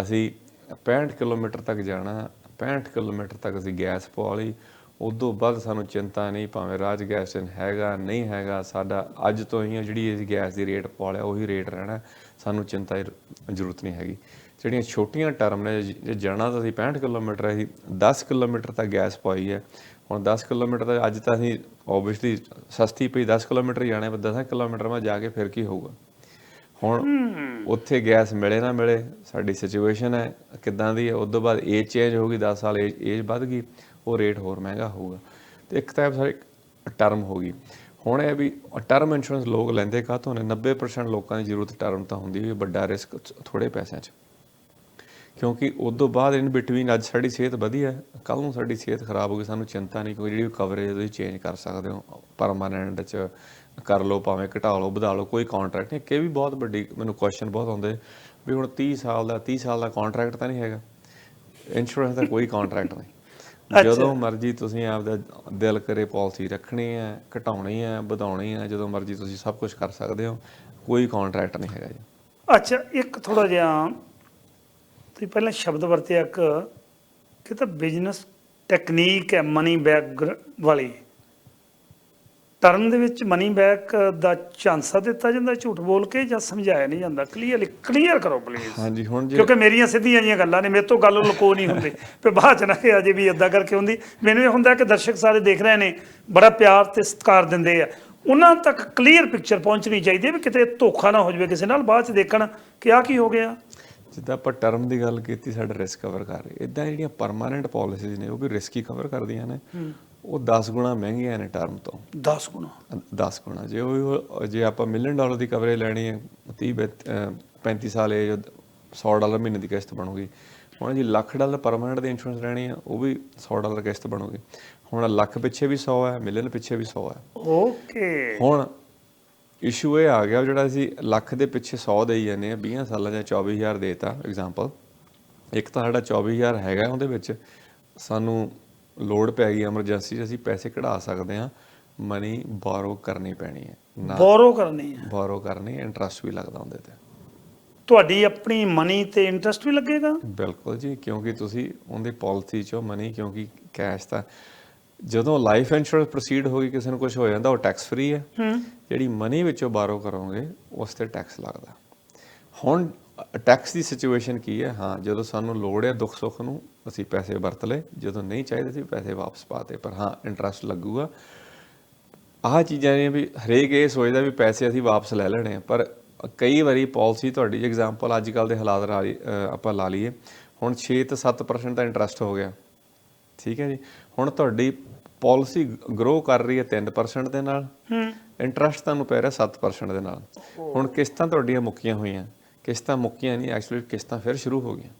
ਅਸੀਂ 65 ਕਿਲੋਮੀਟਰ ਤੱਕ ਜਾਣਾ 65 ਕਿਲੋਮੀਟਰ ਤੱਕ ਅਸੀਂ ਗੈਸ ਪਵਾ ਲਈ। ਉਦੋਂ ਬਾਅਦ ਸਾਨੂੰ ਚਿੰਤਾ ਨਹੀਂ ਭਾਵੇਂ ਰਾਜ ਗੈਸ ਹੈਗਾ ਨਹੀਂ ਹੈਗਾ ਸਾਡਾ ਅੱਜ ਤੋਂ ਹੀ ਜਿਹੜੀ ਅਸੀਂ ਗੈਸ ਦੀ ਰੇਟ ਪਵਾ ਲਿਆ ਉਹੀ ਰੇਟ ਰਹਿਣਾ। ਸਾਨੂੰ ਚਿੰਤਾ ਦੀ ਜ਼ਰੂਰਤ ਨਹੀਂ ਹੈਗੀ। ਜਿਹੜੀਆਂ ਛੋਟੀਆਂ ਟਰਮ ਨੇ ਜੇ ਜਾਣਾ ਤਾਂ ਅਸੀਂ 65 ਕਿਲੋਮੀਟਰ ਅਸੀਂ 10 ਕਿਲੋਮੀਟਰ ਤੱਕ ਗੈਸ ਪਵਾਈ ਹੈ। ਹੁਣ 10 ਕਿਲੋਮੀਟਰ ਦਾ ਅੱਜ ਤਾਂ ਅਸੀਂ ਓਬਵੀਅਸਲੀ ਸਸਤੀ ਪਈ 10 ਕਿਲੋਮੀਟਰ ਜਾਣਾ ਪਰ 10 ਕਿਲੋਮੀਟਰ ਮੈਂ ਜਾ ਕੇ ਫਿਰ ਕੀ ਹੋਊਗਾ? ਹੁਣ ਉੱਥੇ ਗੈਸ ਮਿਲੇ ਨਾ ਮਿਲੇ ਸਾਡੀ ਸਿਚੁਏਸ਼ਨ ਹੈ ਕਿੱਦਾਂ ਦੀ ਹੈ? ਉਸ ਤੋਂ ਬਾਅਦ ਏਜ ਚੇਂਜ ਹੋ ਗਈ 10 ਸਾਲ ਏਜ ਏਜ ਵੱਧ ਗਈ। ਉਹ ਰੇਟ ਹੋਰ ਮਹਿੰਗਾ ਹੋਊਗਾ। ਤੇ ਇੱਕ ਤਾਂ ਸਾਰੇ ਟਰਮ ਹੋ ਗਈ। ਹੁਣ ਇਹ ਵੀ ਟਰਮ ਇੰਸ਼ੋਰੈਂਸ ਲੋਕ ਲੈਂਦੇ ਕਾਹਤੋਂ ਨੇ? 90% ਲੋਕਾਂ ਦੀ ਜ਼ਰੂਰਤ ਟਰਮ ਤਾਂ ਹੁੰਦੀ ਹੈ ਵੱਡਾ ਰਿਸਕ ਥੋੜੇ ਪੈਸਿਆਂ 'ਚ। ਕਿਉਂਕਿ ਉਸ ਤੋਂ ਬਾਅਦ ਇਨ ਬਿਟਵੀਨ ਅੱਜ ਸਾਡੀ ਸਿਹਤ ਵਧੀਆ ਹੈ ਕੱਲ ਨੂੰ ਸਾਡੀ ਸਿਹਤ ਖਰਾਬ ਹੋ ਗਈ, ਸਾਨੂੰ ਚਿੰਤਾ ਨਹੀਂ ਕੋਈ ਜਿਹੜੀ ਕਵਰੇਜ ਤੁਸੀਂ ਚੇਂਜ ਕਰ ਸਕਦੇ ਹੋ। ਪਰਮਾਨੈਂਟ ਚ ਕਰ ਲਓ, ਭਾਵੇਂ ਘਟਾ ਲਓ, ਵਧਾ ਲਓ, ਕੋਈ ਕੰਟਰੈਕਟ ਨਹੀਂ। ਕਿ ਵੀ ਬਹੁਤ ਵੱਡੀ ਮੈਨੂੰ ਕੁਐਸਚਨ ਬਹੁਤ ਆਉਂਦੇ। ਵੀ ਹੁਣ 30 ਸਾਲ ਦਾ 30 ਸਾਲ ਦਾ ਕੰਟਰੈਕਟ ਤਾਂ ਨਹੀਂ ਹੈਗਾ। ਇੰਸ਼ੋਰੈਂਸ ਦਾ ਕੋਈ ਕੰਟਰੈਕਟ ਨਹੀਂ। ਜਦੋਂ ਮਰਜ਼ੀ ਤੁਸੀਂ ਆਪਦਾ ਦਿਲ ਕਰੇ ਪਾਲਿਸੀ ਰੱਖਣੀ ਹੈ ਘਟਾਉਣੀ ਹੈ ਵਧਾਉਣੀ ਹੈ ਜਦੋਂ ਮਰਜ਼ੀ ਤੁਸੀਂ ਸਭ ਕੁਝ ਕਰ ਸਕਦੇ ਹੋ ਕੋਈ ਕੰਟਰੈਕਟ ਨਹੀਂ ਹੈਗਾ ਜੀ। ਅੱਛਾ ਇੱਕ ਥੋੜਾ ਜਿਹਾ ਤੁਸੀਂ ਪਹਿਲਾਂ ਸ਼ਬਦ ਵਰਤਿਆ ਇੱਕ ਕਿ ਤਾਂ ਬਿਜ਼ਨਸ ਟੈਕਨੀਕ ਹੈ ਮਨੀ ਬੈਕ ਵਾਲੀ। ਟਰਮ ਦੇ ਵਿੱਚ ਮਨੀ ਬੈਕ ਦਾ ਚਾਂਸਾ ਦਿੱਤਾ ਜਾਂਦਾ ਝੂਠ ਬੋਲ ਕੇ ਜਾਂ ਸਮਝਾਇਆ ਨਹੀਂ ਜਾਂਦਾ। ਕਲੀਅਰਲੀ ਕਲੀਅਰ ਕਰੋ ਪਲੀਜ਼ ਹਾਂਜੀ ਹੁਣ ਜੇ ਕਿਉਂਕਿ ਮੇਰੀਆਂ ਸਿੱਧੀਆਂ ਜੀਆਂ ਗੱਲਾਂ ਨੇ ਮੇਰੇ ਤੋਂ ਗੱਲ ਲੁਕੋ ਨਹੀਂ ਹੁੰਦੀ। ਤੇ ਬਾਅਦ ਚ ਨਾ ਕਿ ਅਜੇ ਵੀ ਇਦਾਂ ਕਰਕੇ ਹੁੰਦੀ। ਮੈਨੂੰ ਇਹ ਹੁੰਦਾ ਕਿ ਦਰਸ਼ਕ ਸਾਰੇ ਦੇਖ ਰਹੇ ਨੇ ਬੜਾ ਪਿਆਰ ਤੇ ਸਤਿਕਾਰ ਦਿੰਦੇ ਆ। ਉਹਨਾਂ ਤੱਕ ਕਲੀਅਰ ਪਿਕਚਰ ਪਹੁੰਚਣੀ ਚਾਹੀਦੀ ਹੈ ਵੀ ਕਿਤੇ ਧੋਖਾ ਨਾ ਹੋ ਜਾਵੇ ਕਿਸੇ ਨਾਲ ਬਾਅਦ ਚ ਦੇਖਣ ਕਿ ਆ ਕੀ ਹੋ ਗਿਆ। ਜਿੱਦਾਂ ਆਪਾਂ ਟਰਮ ਦੀ ਗੱਲ ਕੀਤੀ ਸਾਡਾ ਰਿਸਕ ਕਵਰ ਕਰ ਰਹੀ। ਇਦਾਂ ਜਿਹੜੀਆਂ ਪਰਮਾਨੈਂਟ ਪਾਲਿਸੀਜ਼ ਨੇ ਉਹ ਵੀ ਰਿਸਕ ਹੀ ਕਵਰ ਕਰਦੀਆਂ ਨੇ। ਉਹ 10 ਗੁਣਾ ਮਹਿੰਗੀਆਂ ਨੇ ਟਰਮ ਤੋਂ। 10 ਗੁਣਾ। 10 ਗੁਣਾ। ਜੇ ਉਹ ਜੇ ਆਪਾਂ ਮਿਲੀਅਨ ਡਾਲਰ ਦੀ ਕਵਰੇਜ ਲੈਣੀ ਹੈ 30 ਬੈ- ਅਹ 35 ਸਾਲ ਏਜ 100 ਡਾਲਰ ਮਹੀਨੇ ਦੀ ਕਿਸ਼ਤ ਬਣੂਗੀ। ਹੁਣ ਜੀ ਲੱਖ ਡਾਲਰ ਪਰਮਾਨੈਂਟ ਦੀ ਇੰਸ਼ੋਰੈਂਸ ਲੈਣੀ ਹੈ ਉਹ ਵੀ 100 ਡਾਲਰ ਕਿਸ਼ਤ ਬਣੂਗੀ। ਹੁਣ ਲੱਖ ਪਿੱਛੇ ਵੀ 100 ਹੈ ਮਿਲੀਅਨ ਪਿੱਛੇ ਵੀ 100 ਹੈ। ਓਕੇ ਹੁਣ ਇਸ਼ੂ ਇਹ ਆ ਗਿਆ ਜਿਹੜਾ ਅਸੀਂ ਲੱਖ ਦੇ ਪਿੱਛੇ 100 ਦੇਈ ਜਾਂਦੇ ਆ 20 ਸਾਲਾਂ ਜਾਂ 24000 ਦੇਤਾ ਐਗਜ਼ਾਮਪਲ ਇੱਕ ਤਾਂ ਸਾਡਾ 24000 ਹੈਗਾ ਉਹਦੇ ਵਿੱਚ ਸਾਨੂੰ ਲੋੜ ਪੈ ਗਈ ਐਮਰਜੈਂਸੀ 'ਚ ਅਸੀਂ ਪੈਸੇ ਕਢਾ ਸਕਦੇ ਆ ਮਨੀ ਬਾਰੋ ਕਰਨੀ ਪੈਣੀ ਹੈ। ਨਾ ਬੋਰੋ ਕਰਨੀ ਹੈ। ਬਾਰੋ ਕਰਨੀ ਇੰਟਰਸਟ ਵੀ ਲੱਗਦਾ ਉਹਦੇ ਤੇ। ਤੁਹਾਡੀ ਆਪਣੀ ਮਨੀ ਤੇ ਇੰਟਰਸਟ ਵੀ ਲੱਗੇਗਾ? ਬਿਲਕੁਲ ਜੀ ਕਿਉਂਕਿ ਤੁਸੀਂ ਉਹਦੀ ਪਾਲਿਸੀ 'ਚੋਂ ਮਨੀ ਕਿਉਂਕਿ ਕੈਸ਼ ਤਾਂ ਜਦੋਂ ਲਾਈਫ ਇੰਸ਼ੋਰੈਂਸ ਪ੍ਰੋਸੀਡ ਹੋ ਗਈ ਕਿਸੇ ਨੂੰ ਕੁਝ ਹੋ ਜਾਂਦਾ ਉਹ ਟੈਕਸ ਫ੍ਰੀ ਹੈ। ਹੂੰ। ਜਿਹੜੀ ਮਨੀ ਵਿੱਚੋਂ ਬਾਰੋ ਕਰੋਗੇ ਉਸ ਤੇ ਟੈਕਸ ਲੱਗਦਾ। ਹੁਣ ਟੈਕਸ ਦੀ ਸਿਚੁਏਸ਼ਨ ਕੀ ਹੈ? ਹਾਂ ਜਦੋਂ ਸਾਨੂੰ ਲੋੜ ਹੈ ਦੁੱਖ ਸੁੱਖ ਨੂੰ ਅਸੀਂ ਪੈਸੇ ਵਰਤ ਲਏ। ਜਦੋਂ ਨਹੀਂ ਚਾਹੀਦੇ ਸੀ ਪੈਸੇ ਵਾਪਸ ਪਾਤੇ ਪਰ ਹਾਂ ਇੰਟਰਸਟ ਲੱਗੂਗਾ। ਆਹ ਚੀਜ਼ਾਂ ਨੇ ਵੀ ਹਰੇਕ ਇਹ ਸੋਚਦਾ ਵੀ ਪੈਸੇ ਅਸੀਂ ਵਾਪਸ ਲੈ ਲੈਣੇ ਪਰ ਕਈ ਵਾਰੀ ਪਾਲਿਸੀ ਤੁਹਾਡੀ ਐਗਜ਼ਾਮਪਲ ਅੱਜ ਕੱਲ ਦੇ ਹਾਲਾਤ ਆਪਾਂ ਲਾ ਲਈਏ। ਹੁਣ 6 ਤੋਂ 7% ਦਾ ਇੰਟਰਸਟ ਹੋ ਗਿਆ। ਠੀਕ ਹੈ ਜੀ? ਹੁਣ ਤੁਹਾਡੀ ਪਾਲਿਸੀ ਗਰੋ ਕਰ ਰਹੀ ਹੈ 3% ਦੇ ਨਾਲ। ਹੂੰ। ਇੰਟਰਸਟ ਤੁਹਾਨੂੰ ਪੈ ਰਿਹਾ 7% ਦੇ ਨਾਲ। ਹੁਣ ਕਿਸ਼ਤਾਂ ਤੁਹਾਡੀਆਂ ਮੁੱਕੀਆਂ ਹੋਈਆਂ। ਕਿਸ਼ਤਾਂ ਮੁੱਕੀਆਂ ਨਹੀਂ ਐਕਚੁਅਲੀ ਕਿਸ਼ਤਾਂ ਫਿਰ ਸ਼ੁਰੂ ਹੋ ਗਈਆਂ।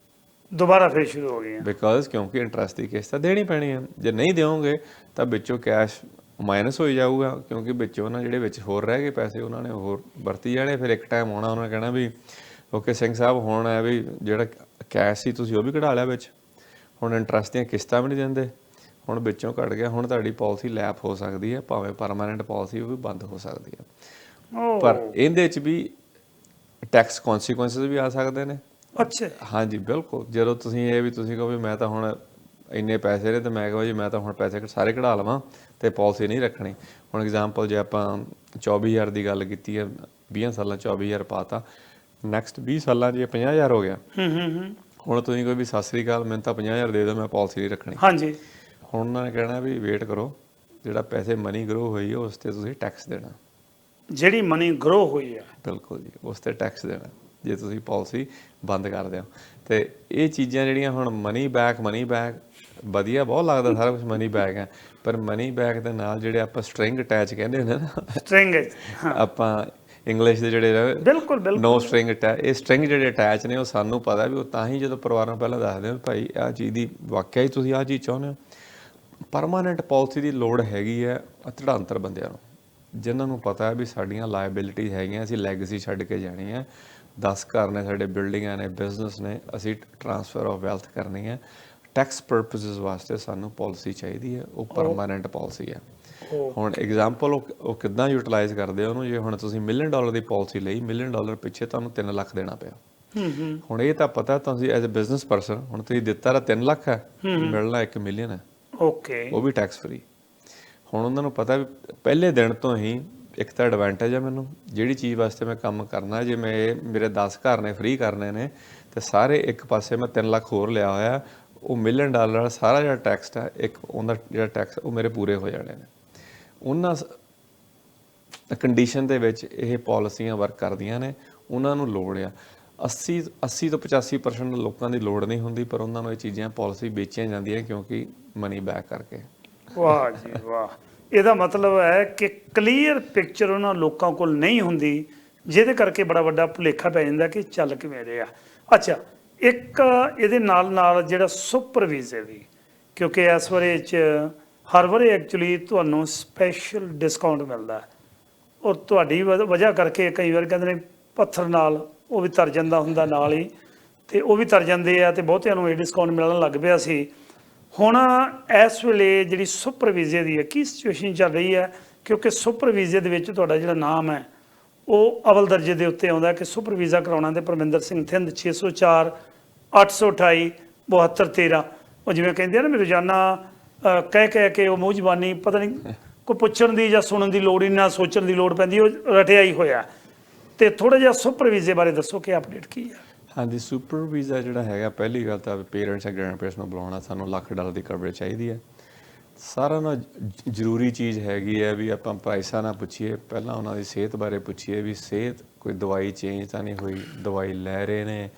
ਦੁਬਾਰਾ ਫੇਰ ਸ਼ੁਰੂ ਹੋ ਗਈਆਂ। ਬਿਕਾਜ਼ ਕਿਉਂਕਿ ਇੰਟਰਸਟ ਦੀ ਕਿਸ਼ਤ ਦੇਣੀ ਪੈਣੀ ਹੈ ਜੇ ਨਹੀਂ ਦਿਓਗੇ ਤਾਂ ਵਿੱਚੋਂ ਕੈਸ਼ ਮਾਈਨਸ ਹੋਈ ਜਾਊਗਾ ਕਿਉਂਕਿ ਵਿੱਚੋਂ ਨਾ ਜਿਹੜੇ ਵਿੱਚ ਹੋਰ ਰਹਿ ਗਏ ਪੈਸੇ ਉਹਨਾਂ ਨੇ ਹੋਰ ਵਰਤੀ ਜਾਣੇ। ਫਿਰ ਇੱਕ ਟਾਈਮ ਆਉਣਾ ਉਹਨਾਂ ਨੇ ਕਹਿਣਾ ਵੀ ਓਕੇ ਸਿੰਘ ਸਾਹਿਬ ਹੁਣ ਹੈ ਵੀ ਜਿਹੜਾ ਕੈਸ਼ ਸੀ ਤੁਸੀਂ ਉਹ ਵੀ ਕਢਾ ਲਿਆ ਵਿੱਚ। ਹੁਣ ਇੰਟਰਸਟ ਦੀਆਂ ਕਿਸ਼ਤਾਂ ਵੀ ਨਹੀਂ ਦਿੰਦੇ। ਹੁਣ ਵਿੱਚੋਂ ਘਟ ਗਿਆ ਹੁਣ ਤੁਹਾਡੀ ਪਾਲਿਸੀ ਲੈਪ ਹੋ ਸਕਦੀ ਹੈ। ਭਾਵੇਂ ਪਰਮਾਨੈਂਟ ਪਾਲਿਸੀ ਉਹ ਵੀ ਬੰਦ ਹੋ ਸਕਦੀ ਹੈ। ਪਰ ਇਹਦੇ ਵਿੱਚ ਵੀ ਟੈਕਸ ਕਨਸੀਕੁਐਂਸਸ ਵੀ ਆ ਸਕਦੇ ਨੇ। ਅੱਛਾ। ਹਾਂਜੀ ਬਿਲਕੁਲ। ਜਦੋਂ ਤੁਸੀਂ ਇਹ ਵੀ ਤੁਸੀਂ ਕਹੋ ਵੀ ਮੈਂ ਤਾਂ ਹੁਣ ਇੰਨੇ ਪੈਸੇ ਨੇ ਤੇ ਮੈਂ ਕਹਾਂ ਜੀ ਮੈਂ ਤਾਂ ਹੁਣ ਪੈਸੇ ਸਾਰੇ ਕਢਾ ਲਵਾਂ ਤੇ ਪਾਲਿਸੀ ਨਹੀਂ ਰੱਖਣੀ। ਹੁਣ ਐਗਜ਼ਾਮਪਲ ਜੇ ਆਪਾਂ 24000 ਦੀ ਗੱਲ ਕੀਤੀ ਹੈ 20 ਸਾਲਾਂ 'ਚ 24000 ਪਾਤਾ ਨੈਕਸਟ 20 ਸਾਲਾਂ ਇਹ 50000 ਹੋ ਗਿਆ। ਹੂੰ ਹੂੰ ਹੂੰ। ਹੁਣ ਤੁਸੀਂ ਕੋਈ ਵੀ ਸਤਿ ਸ੍ਰੀ ਅਕਾਲ ਮੈਨੂੰ ਤਾਂ 50000 ਦੇ ਦਿਓ ਮੈਂ ਪਾਲਿਸੀ ਨਹੀਂ ਰੱਖਣੀ। ਹਾਂਜੀ। ਹੁਣ ਉਹਨਾਂ ਨੇ ਕਹਿਣਾ ਵੀ ਵੇਟ ਕਰੋ ਜਿਹੜਾ ਪੈਸੇ ਮਨੀ ਗਰੋ ਹੋਈ ਹੈ ਉਸ ਤੇ ਤੁਸੀਂ ਟੈਕਸ ਦੇਣਾ। ਜਿਹੜੀ ਮਨੀ ਗਰੋ ਹੋਈ ਹੈ। ਬਿਲਕੁਲ ਜੀ ਉਸ ਤੇ ਟੈਕਸ ਦੇਣਾ। ਜੇ ਤੁਸੀਂ ਪਾਲਿਸੀ ਬੰਦ ਕਰਦੇ ਹੋ। ਤੇ ਇਹ ਚੀਜ਼ਾਂ ਜਿਹੜੀਆਂ ਹੁਣ ਮਨੀ ਬੈਕ ਮਨੀ ਬੈਕ ਵਧੀਆ ਬਹੁਤ ਲੱਗਦਾ ਸਾਰਾ ਕੁਝ ਮਨੀ ਬੈਕ ਹੈ। ਪਰ ਮਨੀ ਬੈਕ ਦੇ ਨਾਲ ਜਿਹੜੇ ਆਪਾਂ ਸਟ੍ਰਿੰਗ ਅਟੈਚ ਕਹਿੰਦੇ ਹੁੰਦੇ ਨਾ ਸਟ੍ਰਿੰਗ ਆਪਾਂ ਇੰਗਲਿਸ਼ ਦੇ ਜਿਹੜੇ ਬਿਲਕੁਲ ਬਿਲਕੁਲ। ਨੋ ਸਟ੍ਰਿੰਗ ਅਟੈਚ ਇਹ ਸਟ੍ਰਿੰਗ ਜਿਹੜੇ ਅਟੈਚ ਨੇ ਉਹ ਸਾਨੂੰ ਪਤਾ ਵੀ ਉਹ ਤਾਂ ਹੀ ਜਦੋਂ ਪਰਿਵਾਰ ਨੂੰ ਪਹਿਲਾਂ ਦੱਸਦੇ ਵੀ ਭਾਈ ਆਹ ਚੀਜ਼ ਦੀ ਵਾਕਿਆ ਹੀ ਤੁਸੀਂ ਆਹ ਚੀਜ਼ ਚਾਹੁੰਦੇ ਹੋ। ਪਰਮਾਨੈਂਟ ਪਾਲਿਸੀ ਦੀ ਲੋੜ ਹੈਗੀ ਹੈ ਧੜਾਂਤਰ ਬੰਦਿਆਂ ਨੂੰ। ਜਿਨ੍ਹਾਂ ਨੂੰ ਪਤਾ ਹੈ ਵੀ ਸਾਡੀਆਂ ਲਾਇਬਿਲਿਟੀ ਹੈਗੀਆਂ ਅਸੀਂ ਲੈਗੇਸੀ ਛੱਡ ਕੇ ਜਾਣੀ ਹੈ 10 ਘਰ ਨੇ ਸਾਡੇ ਬਿਲਡਿੰਗਾਂ ਨੇ ਬਿਜ਼ਨਸ ਨੇ ਅਸੀਂ ਟ੍ਰਾਂਸਫਰ ਆਫ ਵੈਲਥ ਕਰਨੀ ਹੈ। ਟੈਕਸ ਪਰਪਸਸ ਵਾਸਤੇ ਸਾਨੂੰ ਪਾਲਿਸੀ ਚਾਹੀਦੀ ਹੈ ਉਹ ਪਰਮਾਨੈਂਟ ਪਾਲਿਸੀ ਹੈ। ਹੁਣ ਐਗਜ਼ਾਮਪਲ ਉਹ ਕਿੱਦਾਂ ਯੂਟਿਲਾਈਜ਼ ਕਰਦੇ ਆ ਉਹਨੂੰ? ਜੇ ਹੁਣ ਤੁਸੀਂ ਮਿਲੀਅਨ ਡਾਲਰ ਦੀ ਪਾਲਿਸੀ ਲਈ ਮਿਲੀਅਨ ਡਾਲਰ ਪਿੱਛੇ ਤੁਹਾਨੂੰ 3 ਲੱਖ ਦੇਣਾ ਪਿਆ। ਹੁਣ ਇਹ ਤਾਂ ਪਤਾ ਤੁਸੀਂ ਐਜ਼ ਅ ਬਿਜ਼ਨਸ ਪਰਸਨ ਹੁਣ ਤੁਸੀਂ ਦਿੱਤਾ ਤਾਂ 3 ਲੱਖ ਹੈ ਮਿਲਣਾ 1 ਮਿਲੀਅਨ ਹੈ। ਓਕੇ ਉਹ ਵੀ ਟੈਕਸ ਫ੍ਰੀ ਹੁਣ ਉਹਨਾਂ ਨੂੰ ਪਤਾ ਵੀ ਪਹਿਲੇ ਦਿਨ ਤੋਂ ਹੀ ਇੱਕ ਤਾਂ ਐਡਵਾਂਟੇਜ ਹੈ ਮੈਨੂੰ। ਜਿਹੜੀ ਚੀਜ਼ ਵਾਸਤੇ ਮੈਂ ਕੰਮ ਕਰਨਾ, ਜੇ ਮੈਂ ਇਹ ਮੇਰੇ 10 ਘਰ ਨੇ ਫ੍ਰੀ ਕਰਨੇ ਨੇ, ਤੇ ਸਾਰੇ ਇੱਕ ਪਾਸੇ ਮੈਂ 3 ਲੱਖ ਹੋਰ ਲਿਆ ਹੋਇਆ, ਉਹ ਮਿਲੀਅਨ ਡਾਲਰ ਵਾਲਾ ਸਾਰਾ ਜਿਹੜਾ ਟੈਕਸ ਹੈ ਇੱਕ ਉਹਦਾ ਜਿਹੜਾ ਟੈਕਸ ਉਹ ਮੇਰੇ ਪੂਰੇ ਹੋ ਜਾਣੇ ਨੇ। ਉਹਨਾਂ ਕੰਡੀਸ਼ਨ ਦੇ ਵਿੱਚ ਇਹ ਪਾਲਿਸੀਆਂ ਵਰਕ ਕਰਦੀਆਂ ਨੇ, ਉਹਨਾਂ ਨੂੰ ਲੋੜ ਆ। 80 80 ਤੋਂ 85% ਲੋਕਾਂ ਦੀ ਲੋੜ ਨਹੀਂ ਹੁੰਦੀ, ਪਰ ਉਹਨਾਂ ਨੂੰ ਇਹ ਚੀਜ਼ਾਂ ਪਾਲਿਸੀ ਵੇਚੀਆਂ ਜਾਂਦੀਆਂ ਕਿਉਂਕਿ ਮਨੀ ਬੈਕ ਕਰਕੇ। ਵਾਹ ਜੀ ਵਾਹ। ਇਹਦਾ ਮਤਲਬ ਹੈ ਕਿ ਕਲੀਅਰ ਪਿਕਚਰ ਉਹਨਾਂ ਲੋਕਾਂ ਕੋਲ ਨਹੀਂ ਹੁੰਦੀ, ਜਿਹਦੇ ਕਰਕੇ ਬੜਾ ਵੱਡਾ ਭੁਲੇਖਾ ਪੈ ਜਾਂਦਾ ਕਿ ਚੱਲ ਕਿਵੇਂ ਰਿਹਾ। ਅੱਛਾ, ਇੱਕ ਇਹਦੇ ਨਾਲ ਨਾਲ ਜਿਹੜਾ ਸੁਪਰਵੀਜ਼ਰ ਵੀ, ਕਿਉਂਕਿ ਇਸ ਵਾਰੇ ਚ ਹਰ ਵਾਰੇ ਐਕਚੁਅਲੀ ਤੁਹਾਨੂੰ ਸਪੈਸ਼ਲ ਡਿਸਕਾਊਂਟ ਮਿਲਦਾ ਔਰ ਤੁਹਾਡੀ ਵਜ- ਵਜ੍ਹਾ ਕਰਕੇ ਕਈ ਵਾਰ ਕਹਿੰਦੇ ਨੇ ਪੱਥਰ ਨਾਲ ਉਹ ਵੀ ਤਰ ਜਾਂਦਾ ਹੁੰਦਾ ਨਾਲ ਹੀ, ਤੇ ਉਹ ਵੀ ਤਰ ਜਾਂਦੇ ਆ ਤੇ ਬਹੁਤਿਆਂ ਨੂੰ ਇਹ ਡਿਸਕਾਊਂਟ ਮਿਲਣ ਲੱਗ ਪਿਆ ਸੀ। ਹੁਣ ਇਸ ਵੇਲੇ ਜਿਹੜੀ ਸੁਪਰ ਵੀਜ਼ੇ ਦੀ ਹੈ ਕੀ ਸਿਚੁਏਸ਼ਨ ਚੱਲ ਰਹੀ ਹੈ, ਕਿਉਂਕਿ ਸੁਪਰ ਵੀਜ਼ੇ ਦੇ ਵਿੱਚ ਤੁਹਾਡਾ ਜਿਹੜਾ ਨਾਮ ਹੈ, ਉਹ ਅਵਲ ਦਰਜੇ ਦੇ ਉੱਤੇ ਆਉਂਦਾ ਕਿ ਸੁਪਰ ਵੀਜ਼ਾ ਕਰਾਉਣਾ ਤੇ ਪਰਮਿੰਦਰ ਸਿੰਘ ਥਿੰਦ 604 828 7213 ਉਹ ਜਿਵੇਂ ਕਹਿੰਦੇ ਆ ਨਾ ਵੀ ਰੋਜ਼ਾਨਾ ਕਹਿ ਕਹਿ ਕੇ ਉਹ ਮੂੰਹ ਜ਼ਬਾਨੀ, ਪਤਾ ਨਹੀਂ ਕੋਈ ਪੁੱਛਣ ਦੀ ਜਾਂ ਸੁਣਨ ਦੀ ਲੋੜ ਹੀ ਨਾ ਸੋਚਣ ਦੀ ਲੋੜ ਪੈਂਦੀ, ਉਹ ਰਟਿਆ ਹੀ ਹੋਇਆ। ਤੇ ਥੋੜਾ ਜਿਹਾ ਸੁਪਰ ਵੀਜ਼ੇ ਬਾਰੇ ਦੱਸੋ ਕਿ ਅਪਡੇਟ ਕੀ ਹੈ? ਹਾਂਜੀ ਸੁਪਰ ਵੀਜ਼ਾ ਜਿਹੜਾ ਹੈਗਾ, ਪਹਿਲੀ ਗੱਲ ਤਾਂ ਪੇਰੈਂਟਸ ਜਾਂ ਗ੍ਰੈਂਡ ਪੇਰੈਂਟਸ ਨੂੰ ਬੁਲਾਉਣਾ ਸਾਨੂੰ ਲੱਖ ਡਾਲਰ ਦੀ ਕਵਰੇਜ ਚਾਹੀਦੀ ਹੈ। ਸਾਰਾ ਨਾਲ ਜ਼ਰੂਰੀ ਚੀਜ਼ ਹੈਗੀ ਹੈ ਵੀ ਆਪਾਂ ਪੈਸਾ ਨਾ ਪੁੱਛੀਏ, ਪਹਿਲਾਂ ਉਹਨਾਂ ਦੀ ਸਿਹਤ ਬਾਰੇ ਪੁੱਛੀਏ ਵੀ ਸਿਹਤ ਕੋਈ ਦਵਾਈ ਚੇਂਜ ਤਾਂ ਨਹੀਂ ਹੋਈ, ਦਵਾਈ ਲੈ ਰਹੇ ਨੇ।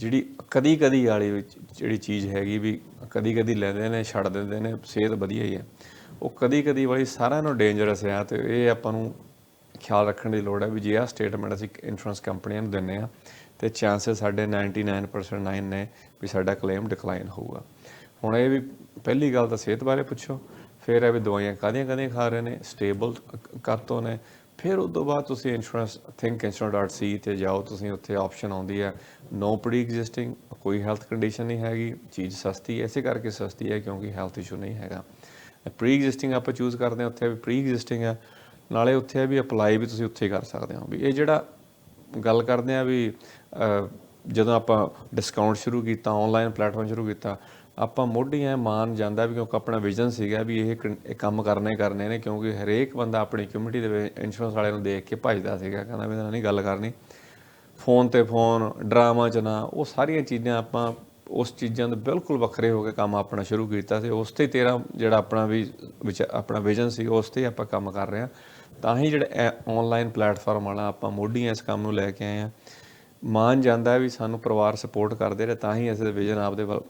ਜਿਹੜੀ ਕਦੀ ਕਦੀ ਵਾਲੀ ਵਿੱਚ ਜਿਹੜੀ ਚੀਜ਼ ਹੈਗੀ ਵੀ ਕਦੀ ਕਦੀ ਲੈਂਦੇ ਨੇ, ਛੱਡ ਦਿੰਦੇ ਨੇ, ਸਿਹਤ ਵਧੀਆ ਹੀ ਹੈ। ਉਹ ਕਦੀ ਕਦੀ ਵਾਲੀ ਸਾਰਿਆਂ ਨੂੰ ਡੇਂਜਰਸ ਹੈ, ਤੇ ਇਹ ਆਪਾਂ ਨੂੰ ਖਿਆਲ ਰੱਖਣ ਦੀ ਲੋੜ ਹੈ ਵੀ ਜੇ ਆ ਸਟੇਟਮੈਂਟ ਅਸੀਂ ਇੰਸ਼ੋਰੈਂਸ ਕੰਪਨੀਆਂ ਨੂੰ ਦਿੰਨੇ ਆ ਤੇ ਚਾਂਸਸ ਸਾਡੇ 99% 9 ਨੇ ਵੀ ਸਾਡਾ ਕਲੇਮ ਡਿਕਲਾਈਨ ਹੋਊਗਾ। ਹੁਣ ਇਹ ਵੀ ਪਹਿਲੀ ਗੱਲ ਤਾਂ ਸਿਹਤ ਬਾਰੇ ਪੁੱਛੋ, ਫਿਰ ਇਹ ਵੀ ਦਵਾਈਆਂ ਕਾਹਦੀਆਂ ਕਾਹਦੀਆਂ ਖਾ ਰਹੇ ਨੇ ਸਟੇਬਲ ਕਰਤੋਂ ਨੇ। ਫਿਰ ਉਸ ਤੋਂ ਬਾਅਦ ਤੁਸੀਂ ਇੰਸ਼ੋਰੈਂਸ ਥਿੰਕ thinkinsurance.c ਤੇ ਜਾਓ, ਤੁਸੀਂ ਉੱਥੇ ਆਪਸ਼ਨ ਆਉਂਦੀ ਹੈ ਨੋ ਪ੍ਰੀ ਐਗਜ਼ਿਸਟਿੰਗ ਕੋਈ ਹੈਲਥ ਕੰਡੀਸ਼ਨ ਨਹੀਂ ਹੈਗੀ, ਚੀਜ਼ ਸਸਤੀ ਹੈ, ਇਸੇ ਕਰਕੇ ਸਸਤੀ ਹੈ ਕਿਉਂਕਿ ਹੈਲਥ ਇਸ਼ੂ ਨਹੀਂ ਹੈਗਾ। ਪ੍ਰੀ ਐਗਜ਼ਿਸਟਿੰਗ ਆਪਾਂ ਚੂਜ਼ ਕਰਦੇ ਹਾਂ, ਉੱਥੇ ਵੀ ਪ੍ਰੀ ਐਗਜ਼ਿਸਟਿੰਗ ਹੈ, ਨਾਲੇ ਉੱਥੇ ਵੀ ਅਪਲਾਈ ਵੀ ਤੁਸੀਂ ਉੱਥੇ ਹੀ ਕਰ ਸਕਦੇ ਹੋ। ਵੀ ਇਹ ਜਿਹੜਾ ਗੱਲ ਕਰਦੇ ਆ ਵੀ ਜਦੋਂ ਆਪਾਂ ਡਿਸਕਾਊਂਟ ਸ਼ੁਰੂ ਕੀਤਾ ਆਨਲਾਈਨ ਪਲੇਟਫਾਰਮ ਸ਼ੁਰੂ ਕੀਤਾ, ਆਪਾਂ ਮੋਢੀ ਐ ਮਾਨ ਜਾਂਦਾ ਵੀ ਕਿਉਂਕਿ ਆਪਣਾ ਵਿਜ਼ਨ ਸੀਗਾ ਵੀ ਇਹ ਕ- ਇਹ ਕੰਮ ਕਰਨੇ ਕਰਨੇ ਨੇ ਕਿਉਂਕਿ ਹਰੇਕ ਬੰਦਾ ਆਪਣੀ ਕਮਿਊਨਿਟੀ ਦੇ ਵਿੱਚ ਇੰਸ਼ੋਰੈਂਸ ਵਾਲਿਆਂ ਨੂੰ ਦੇਖ ਕੇ ਭੱਜਦਾ ਸੀਗਾ, ਕਹਿੰਦਾ ਵੀ ਨਾਲ ਨਹੀਂ ਗੱਲ ਕਰਨੀ। ਫੋਨ ਤੇ ਫੋਨ ਡਰਾਮਾ ਚ ਨਾ, ਉਹ ਸਾਰੀਆਂ ਚੀਜ਼ਾਂ ਆਪਾਂ ਉਸ ਚੀਜ਼ਾਂ ਦੇ ਬਿਲਕੁਲ ਵੱਖਰੇ ਹੋ ਕੇ ਕੰਮ ਆਪਣਾ ਸ਼ੁਰੂ ਕੀਤਾ ਸੀ। ਉਸ ਤੇ ਤੇਰਾ ਜਿਹੜਾ ਆਪਣਾ ਵੀ ਵਿਚ- ਆਪਣਾ ਵਿਜ਼ਨ ਸੀ, ਉਸ ਤੇ ਆਪਾਂ ਕੰਮ ਕਰ ਰਹੇ ਹਾਂ। ਤਾਂ ਹੀ ਜਿਹੜਾ ਆਨਲਾਈਨ ਪਲੇਟਫਾਰਮ ਵਾਲਾ ਆਪਾਂ ਮੋਢੀ ਇਸ ਕੰਮ ਨੂੰ ਲੈ ਕੇ ਆਏ ਆ ਮਾਨ ਜਾਂਦਾ ਵੀ ਸਾਨੂੰ ਪਰਿਵਾਰ ਸਪੋਰਟ ਕਰਦੇ ਰਹੇ ਤਾਂ ਹੀ ਅਸੀਂ ਵਿਜ਼ਨ ਆਪਦੇ ਵੱਲ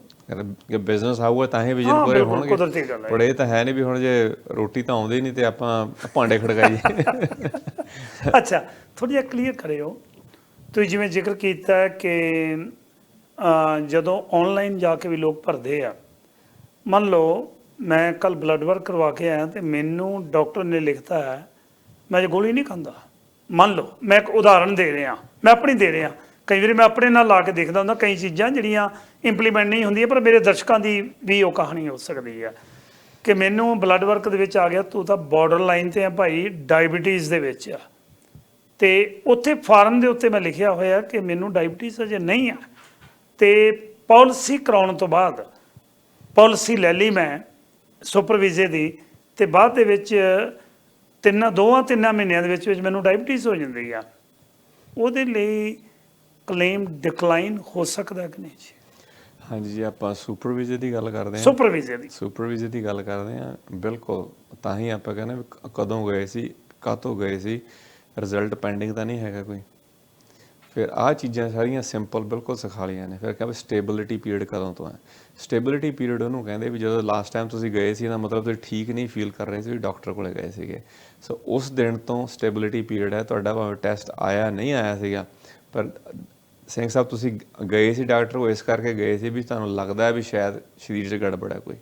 ਬਿਜ਼ਨਸ ਆਊਗਾ ਤਾਂ ਹੀ ਵਿਜ਼ਨ ਪੂਰੇ ਹੋਣਗੇ। ਪਰ ਇਹ ਤਾਂ ਹੈ ਨਹੀਂ ਵੀ ਹੁਣ ਜੇ ਰੋਟੀ ਤਾਂ ਆਉਂਦੀ ਨਹੀਂ ਤੇ ਆਪਾਂ ਭਾਂਡੇ ਖੜਕਾਈਏ। ਅੱਛਾ ਥੋੜੀ ਜਿਹਾ ਕਲੀਅਰ ਕਰਿਓ। ਤੁਸੀਂ ਜਿਵੇਂ ਜ਼ਿਕਰ ਕੀਤਾ ਕਿ ਜਦੋਂ ਆਨਲਾਈਨ ਜਾ ਕੇ ਵੀ ਲੋਕ ਭਰਦੇ ਆ ਮੰਨ ਲਓ ਮੈਂ ਕੱਲ ਬਲੱਡ ਵਰਕ ਕਰਵਾ ਕੇ ਆਇਆ ਤੇ ਮੈਨੂੰ ਡਾਕਟਰ ਨੇ ਲਿਖਤਾ ਹੈ ਮੈਂ ਜੇ ਗੋਲੀ ਨਹੀਂ ਖਾਂਦਾ। ਮੰਨ ਲਓ, ਮੈਂ ਇੱਕ ਉਦਾਹਰਣ ਦੇ ਰਿਹਾ, ਮੈਂ ਆਪਣੀ ਦੇ ਰਿਹਾ। ਕਈ ਵਾਰੀ ਮੈਂ ਆਪਣੇ ਨਾਲ ਲਾ ਕੇ ਦੇਖਦਾ ਹੁੰਦਾ, ਕਈ ਚੀਜ਼ਾਂ ਜਿਹੜੀਆਂ ਇੰਪਲੀਮੈਂਟ ਨਹੀਂ ਹੁੰਦੀਆਂ, ਪਰ ਮੇਰੇ ਦਰਸ਼ਕਾਂ ਦੀ ਵੀ ਉਹ ਕਹਾਣੀ ਹੋ ਸਕਦੀ ਹੈ ਕਿ ਮੈਨੂੰ ਬਲੱਡ ਵਰਕ ਦੇ ਵਿੱਚ ਆ ਗਿਆ, ਤੂੰ ਤਾਂ ਬਾਰਡਰ ਲਾਈਨ ਤੇ ਆ ਭਾਈ ਡਾਇਬੀਟੀਜ਼ ਦੇ ਵਿੱਚ ਆ। ਤੇ ਉੱਥੇ ਫਾਰਮ ਦੇ ਉੱਤੇ ਮੈਂ ਲਿਖਿਆ ਹੋਇਆ ਕਿ ਮੈਨੂੰ ਡਾਇਬੀਟੀਜ਼ ਅਜੇ ਨਹੀਂ ਆ। ਤੇ ਪਾਲਿਸੀ ਕਰਾਉਣ ਤੋਂ ਬਾਅਦ ਪਾਲਿਸੀ ਲੈ ਲਈ ਮੈਂ ਸੁਪਰਵਾਈਜ਼ਰ ਦੀ, ਤੇ ਬਾਅਦ ਦੇ ਵਿੱਚ ਤਿੰਨਾਂ ਦੋਵਾਂ ਤਿੰਨਾਂ ਮਹੀਨਿਆਂ ਦੇ ਵਿੱਚ ਵਿੱਚ ਮੈਨੂੰ ਡਾਇਬੀਟੀਜ਼ ਹੋ ਜਾਂਦੀ ਆ। ਉਹਦੇ ਲਈ ਕਲੇਮ ਡਿਕਲਾਈਨ ਹੋ ਸਕਦਾ ਕਿ ਨਹੀਂ ਜੀ? ਹਾਂਜੀ ਜੀ ਆਪਾਂ ਸੁਪਰਵਾਈਜ਼ਰ ਦੀ ਗੱਲ ਕਰਦੇ ਹਾਂ। ਸੁਪਰਵਾਈਜ਼ਰ ਦੀ। ਸੁਪਰਵਾਈਜ਼ਰ ਦੀ ਗੱਲ ਕਰਦੇ ਆ ਬਿਲਕੁਲ ਤਾਂ ਹੀ ਆਪਾਂ ਕਹਿੰਦੇ ਕਦੋਂ ਗਏ ਸੀ ਕਾਤੋਂ ਗਏ ਸੀ ਰਿਜ਼ਲਟ ਪੈਂਡਿੰਗ ਤਾਂ ਨਹੀਂ ਹੈਗਾ ਕੋਈ। ਫਿਰ ਆਹ ਚੀਜ਼ਾਂ ਸਾਰੀਆਂ ਸਿੰਪਲ ਬਿਲਕੁਲ ਸਿਖਾ ਲਈਆਂ ਨੇ। ਫਿਰ ਕਹਿੰਦੇ ਸਟੇਬਿਲਿਟੀ ਪੀਰੀਅਡ ਕਦੋਂ ਤੋਂ ਹੈ? ਸਟੇਬਿਲਿਟੀ ਪੀਰੀਅਡ ਉਹਨੂੰ ਕਹਿੰਦੇ ਵੀ ਜਦੋਂ ਲਾਸਟ ਟਾਈਮ ਤੁਸੀਂ ਗਏ ਸੀ ਇਹਦਾ ਮਤਲਬ ਤੁਸੀਂ ਠੀਕ ਨਹੀਂ ਫੀਲ ਕਰ ਰਹੇ ਸੀ ਡਾਕਟਰ ਕੋਲੇ ਗਏ ਸੀਗੇ। ਸੋ ਉਸ ਦਿਨ ਤੋਂ ਸਟੇਬਿਲਿਟੀ ਪੀਰੀਅਡ ਹੈ, ਤੁਹਾਡਾ ਭਾਵੇਂ ਟੈਸਟ ਆਇਆ, ਨਹੀਂ ਆਇਆ ਸੀਗਾ, ਪਰ ਸਿੰਘ ਸਾਹਿਬ, ਤੁਸੀਂ ਗਏ ਸੀ ਡਾਕਟਰ ਕੋਲ, ਇਸ ਕਰਕੇ ਗਏ ਸੀ ਵੀ ਤੁਹਾਨੂੰ ਲੱਗਦਾ ਹੈ ਵੀ ਸ਼ਾਇਦ ਸਰੀਰ 'ਚ ਗੜਬੜ ਹੈ ਕੋਈ।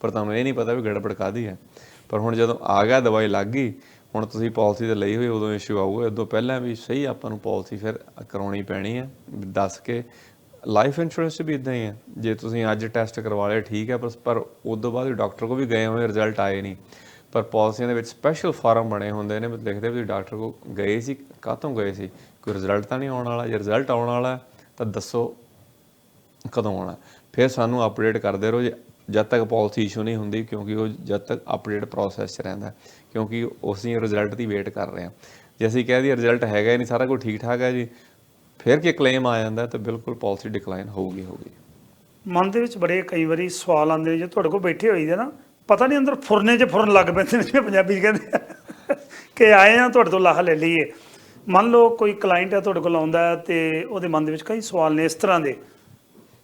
ਪਰ ਤੁਹਾਨੂੰ ਇਹ ਨਹੀਂ ਪਤਾ ਵੀ ਗੜਬੜ ਕਾਦੀ ਹੈ। ਪਰ ਹੁਣ ਜਦੋਂ ਆ ਗਿਆ, ਦਵਾਈ ਲੱਗ ਗਈ, ਹੁਣ ਤੁਸੀਂ ਪਾਲਿਸੀ ਤੇ ਲਈ ਹੋਈ, ਉਦੋਂ ਇਸ਼ੂ ਆਊਗਾ। ਉਦੋਂ ਪਹਿਲਾਂ ਵੀ ਸਹੀ ਆਪਾਂ ਨੂੰ ਪਾਲਿਸੀ ਫਿਰ ਕਰਾਉਣੀ ਪੈਣੀ ਹੈ, ਦੱਸ ਕੇ। ਲਾਈਫ ਇੰਸ਼ੋਰੈਂਸ ਵੀ ਇਦਾਂ ਹੀ ਹੈ। ਜੇ ਤੁਸੀਂ ਅੱਜ ਟੈਸਟ ਕਰਵਾ ਲਿਆ, ਠੀਕ ਹੈ, ਪਰ ਪਰ ਉਦੋਂ ਬਾਅਦ ਡਾਕਟਰ ਕੋ ਵੀ ਗਏ ਹੋਏ ਰਿਜ਼ਲਟ ਆਏ ਨਹੀਂ। ਪਰ ਪਾਲਿਸੀਆਂ ਦੇ ਵਿੱਚ ਸਪੈਸ਼ਲ ਫਾਰਮ ਬਣੇ ਹੁੰਦੇ ਨੇ ਵੀ ਲਿਖਦੇ ਵੀ ਡਾਕਟਰ ਕੋ ਗਏ ਸੀ, ਕਾਹਤੋਂ ਗਏ ਸੀ? ਕੋਈ ਰਿਜ਼ਲਟ ਤਾਂ ਨਹੀਂ ਆਉਣ ਵਾਲਾ? ਜੇ ਰਿਜ਼ਲਟ ਆਉਣ ਵਾਲਾ ਤਾਂ ਦੱਸੋ ਕਦੋਂ ਆਉਣਾ ਫਿਰ ਸਾਨੂੰ ਅਪਡੇਟ ਕਰਦੇ ਰਹੋ, ਜੇ- ਜਦ ਤੱਕ ਪਾਲਿਸੀ ਇਸ਼ੂ ਨਹੀਂ ਹੁੰਦੀ, ਕਿਉਂਕਿ ਉਹ ਜਦ ਤੱਕ ਅਪਡੇਟ ਪ੍ਰੋਸੈਸ 'ਚ ਰਹਿੰਦਾ ਕਿਉਂਕਿ ਅਸੀਂ ਰਿਜ਼ਲਟ ਦੀ ਵੇਟ ਕਰ ਰਹੇ ਹਾਂ। ਜੇ ਅਸੀਂ ਕਹਿ ਦਈਏ ਰਿਜ਼ਲਟ ਹੈਗਾ ਹੀ ਨਹੀਂ, ਸਾਰਾ ਕੁਝ ਠੀਕ ਠਾਕ ਹੈ ਜੀ, ਫਿਰ ਕਿ ਕਲੇਮ ਆ ਜਾਂਦਾ ਤਾਂ ਬਿਲਕੁਲ ਪਾਲਿਸੀ ਡਿਕਲਾਈਨ ਹੋਊਗੀ ਹੋਊਗੀ ਮਨ ਦੇ ਵਿੱਚ ਬੜੇ ਕਈ ਵਾਰੀ ਸਵਾਲ ਆਉਂਦੇ ਜੇ ਤੁਹਾਡੇ ਕੋਲ ਬੈਠੇ ਹੋਈ ਨਾ ਪਤਾ ਨਹੀਂ ਅੰਦਰ ਫੁਰਨੇ 'ਚ ਫੁਰਨ ਲੱਗ ਪੈਂਦੇ ਨੇ ਜਿਵੇਂ ਪੰਜਾਬੀ 'ਚ ਕਹਿੰਦੇ ਆ। ਕਿ ਆਏ ਆ, ਤੁਹਾਡੇ ਤੋਂ ਲਾਹ ਲੈ ਲਈਏ। ਮੰਨ ਲਓ ਕੋਈ ਕਲਾਇੰਟ ਹੈ ਤੁਹਾਡੇ ਕੋਲ ਆਉਂਦਾ ਹੈ ਤੇ ਉਹਦੇ ਮਨ ਦੇ ਵਿੱਚ ਕਈ ਸਵਾਲ ਨੇ ਇਸ ਤਰ੍ਹਾਂ ਦੇ।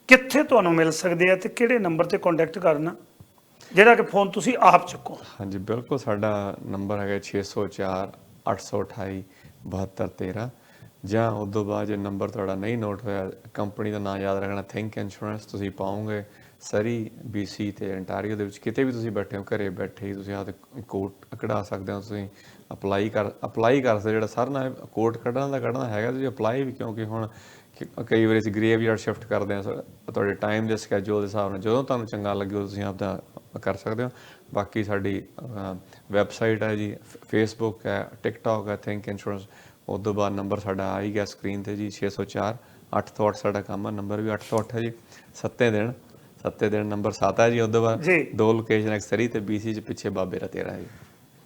ਕਿੱਥੇ ਤੁਹਾਨੂੰ ਮਿਲ ਸਕਦੇ ਆ ਤੇ ਕਿਹੜੇ ਨੰਬਰ ਤੇ ਕੰਟੈਕਟ ਕਰਨਾ? ਜਿਹੜਾ ਕਿ ਫੋਨ ਤੁਸੀਂ ਆਪ ਚੁੱਕੋ। ਹਾਂਜੀ, ਬਿਲਕੁਲ ਸਾਡਾ ਨੰਬਰ ਹੈਗਾ 604 828 7213 ਜਾਂ ਉਸ ਤੋਂ ਬਾਅਦ ਜੇ ਨੰਬਰ ਤੁਹਾਡਾ ਨਹੀਂ ਨੋਟ ਹੋਇਆ ਕੰਪਨੀ ਦਾ ਨਾਮ ਯਾਦ ਰੱਖਣਾ ਥਿੰਕ ਇੰਸ਼ੋਰੈਂਸ ਤੁਸੀਂ ਪਾਉਂਗੇ ਸਰੀ BC ਤੇ ਅੰਟਾਰੀਓ ਦੇ ਵਿੱਚ ਕਿਤੇ ਵੀ ਤੁਸੀਂ ਬੈਠੇ ਹੋ, ਘਰੇ ਬੈਠੇ ਹੀ ਤੁਸੀਂ ਆਹ ਕੋਟ ਕਢਾ ਸਕਦੇ ਹੋ, ਤੁਸੀਂ ਅਪਲਾਈ ਕਰ ਅਪਲਾਈ ਕਰ ਸਕਦੇ ਜਿਹੜਾ ਸਰ ਨਾ ਕੋਟ ਕੱਢਣ ਦਾ ਕੱਢਣਾ ਹੈਗਾ, ਤੁਸੀਂ ਅਪਲਾਈ ਵੀ ਕਿਉਂਕਿ ਹੁਣ ਕਈ ਵਾਰੀ ਅਸੀਂ ਗ੍ਰੇਵਯਾਰਡ ਸ਼ਿਫਟ ਕਰਦੇ ਹਾਂ ਤੁਹਾਡੇ ਟਾਈਮ ਦੇ ਸਕੇਜੂਲ ਦੇ ਹਿਸਾਬ ਨਾਲ ਜਦੋਂ ਤੁਹਾਨੂੰ ਚੰਗਾ ਲੱਗੇ ਉਦੋਂ ਤੁਸੀਂ ਆਪਦਾ ਕਰ ਸਕਦੇ ਹੋ। ਬਾਕੀ ਸਾਡੀ ਵੈਬਸਾਈਟ ਹੈ ਜੀ ਫੇਸਬੁੱਕ ਹੈ ਟਿਕਟੌਕ ਹੈ ਥਿੰਕ ਇੰਸ਼ੋਰੈਂਸ ਉਸ ਤੋਂ ਬਾਅਦ ਨੰਬਰ ਸਾਡਾ ਆ ਹੀ ਗਿਆ ਸਕਰੀਨ ਤੇ ਜੀ 604 8 ਤੋਂ 8 ਸਾਡਾ ਕੰਮ ਹੈ ਨੰਬਰ ਵੀ 8 ਤੋਂ 8 ਹੈ ਜੀ ਸੱਤੇ ਦਿਨ। ਸੱਤੇ ਦਿਨ ਨੰਬਰ 7 ਹੈ ਜੀ ਤੋਂ ਬਾਅਦ। ਦੋ ਲੋਕੇਸ਼ਨ ਹੈ ਸਰੀ ਤੇ BC ਚ ਪਿੱਛੇ ਬਾਬੇ ਦਾ ਤੇਰਾ ਹੈ ਜੀ।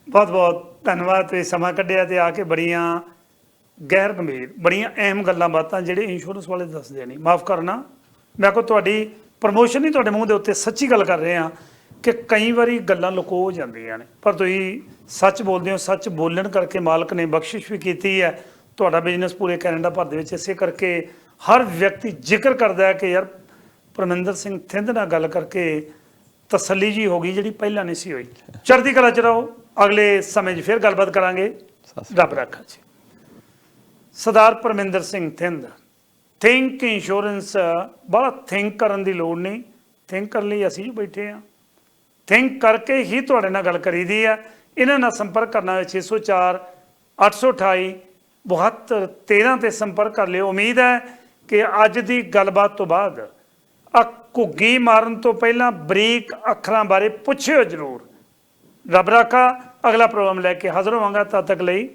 ਬਹੁਤ ਬਹੁਤ ਧੰਨਵਾਦ ਤੁਸੀਂ ਸਮਾਂ ਕੱਢਿਆ ਤੇ ਆ ਕੇ ਬੜੀਆਂ ਗਹਿਰ ਗੰਭੀਰ ਬੜੀਆਂ ਅਹਿਮ ਗੱਲਾਂ ਬਾਤਾਂ ਜਿਹੜੇ ਇੰਸ਼ੋਰੈਂਸ ਵਾਲੇ ਦੱਸਦੇ ਨਹੀਂ ਮਾਫ ਕਰਨਾ ਮੈਂ ਕੋ ਤੁਹਾਡੀ ਪ੍ਰਮੋਸ਼ਨ ਨਹੀਂ ਤੁਹਾਡੇ ਮੂੰਹ ਦੇ ਉੱਤੇ ਸੱਚੀ ਗੱਲ ਕਰ ਰਹੇ ਆ ਕਿ ਕਈ ਵਾਰੀ ਗੱਲਾਂ ਲੁਕੋ ਹੋ ਜਾਂਦੀਆਂ ਨੇ। ਪਰ ਤੁਸੀਂ ਸੱਚ ਬੋਲਦੇ ਹੋ ਸੱਚ ਬੋਲਣ ਕਰਕੇ ਮਾਲਕ ਨੇ ਬਖਸ਼ਿਸ਼ ਵੀ ਕੀਤੀ ਹੈ। ਤੁਹਾਡਾ ਬਿਜ਼ਨਸ ਪੂਰੇ ਕੈਨੇਡਾ ਭਰ ਦੇ ਵਿੱਚ ਇਸੇ ਕਰਕੇ ਹਰ ਵਿਅਕਤੀ ਜ਼ਿਕਰ ਕਰਦਾ ਹੈ ਕਿ ਯਾਰ ਪਰਮਿੰਦਰ ਸਿੰਘ ਥਿੰਦ ਨਾਲ ਗੱਲ ਕਰਕੇ ਤਸੱਲੀ ਜੀ ਹੋ ਗਈ ਜਿਹੜੀ ਪਹਿਲਾਂ ਨਹੀਂ ਸੀ ਹੋਈ। ਚੜ੍ਹਦੀ ਕਲਾ ਚ ਰਹੋ ਅਗਲੇ ਸਮੇਂ 'ਚ ਫਿਰ ਗੱਲਬਾਤ ਕਰਾਂਗੇ। ਰੱਬ ਰੱਖਾ ਜੀ। ਸਰਦਾਰ ਪਰਮਿੰਦਰ ਸਿੰਘ ਥਿੰਦ ਥਿੰਕ ਇੰਸ਼ੋਰੈਂਸ ਬੜਾ ਥਿੰਕ ਕਰਨ ਦੀ ਲੋੜ ਨਹੀਂ। ਥਿੰਕ ਕਰਨ ਲਈ ਅਸੀਂ ਬੈਠੇ ਆ ਥਿੰਕ ਕਰਕੇ ਹੀ ਤੁਹਾਡੇ ਨਾਲ ਗੱਲ ਕਰੀਦੀ ਆ। ਇਹਨਾਂ ਨਾਲ ਸੰਪਰਕ ਕਰਨਾ ਹੈ 604 828 72 13 ਤੇ ਸੰਪਰਕ ਕਰ ਲਿਓ। ਉਮੀਦ ਹੈ ਕਿ ਅੱਜ ਦੀ ਗੱਲਬਾਤ ਤੋਂ ਬਾਅਦ ਘੁੱਗੀ ਮਾਰਨ ਤੋਂ ਪਹਿਲਾਂ ਬਰੀਕ ਅੱਖਰਾਂ ਬਾਰੇ ਪੁੱਛਿਓ ਜ਼ਰੂਰ। ਰੱਬ ਰਾਖਾ, ਅਗਲਾ ਪ੍ਰੋਗਰਾਮ ਲੈ ਕੇ ਹਾਜ਼ਰ ਹੋਵਾਂਗਾ। ਤਦ ਤੱਕ ਲਈ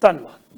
ਧੰਨਵਾਦ।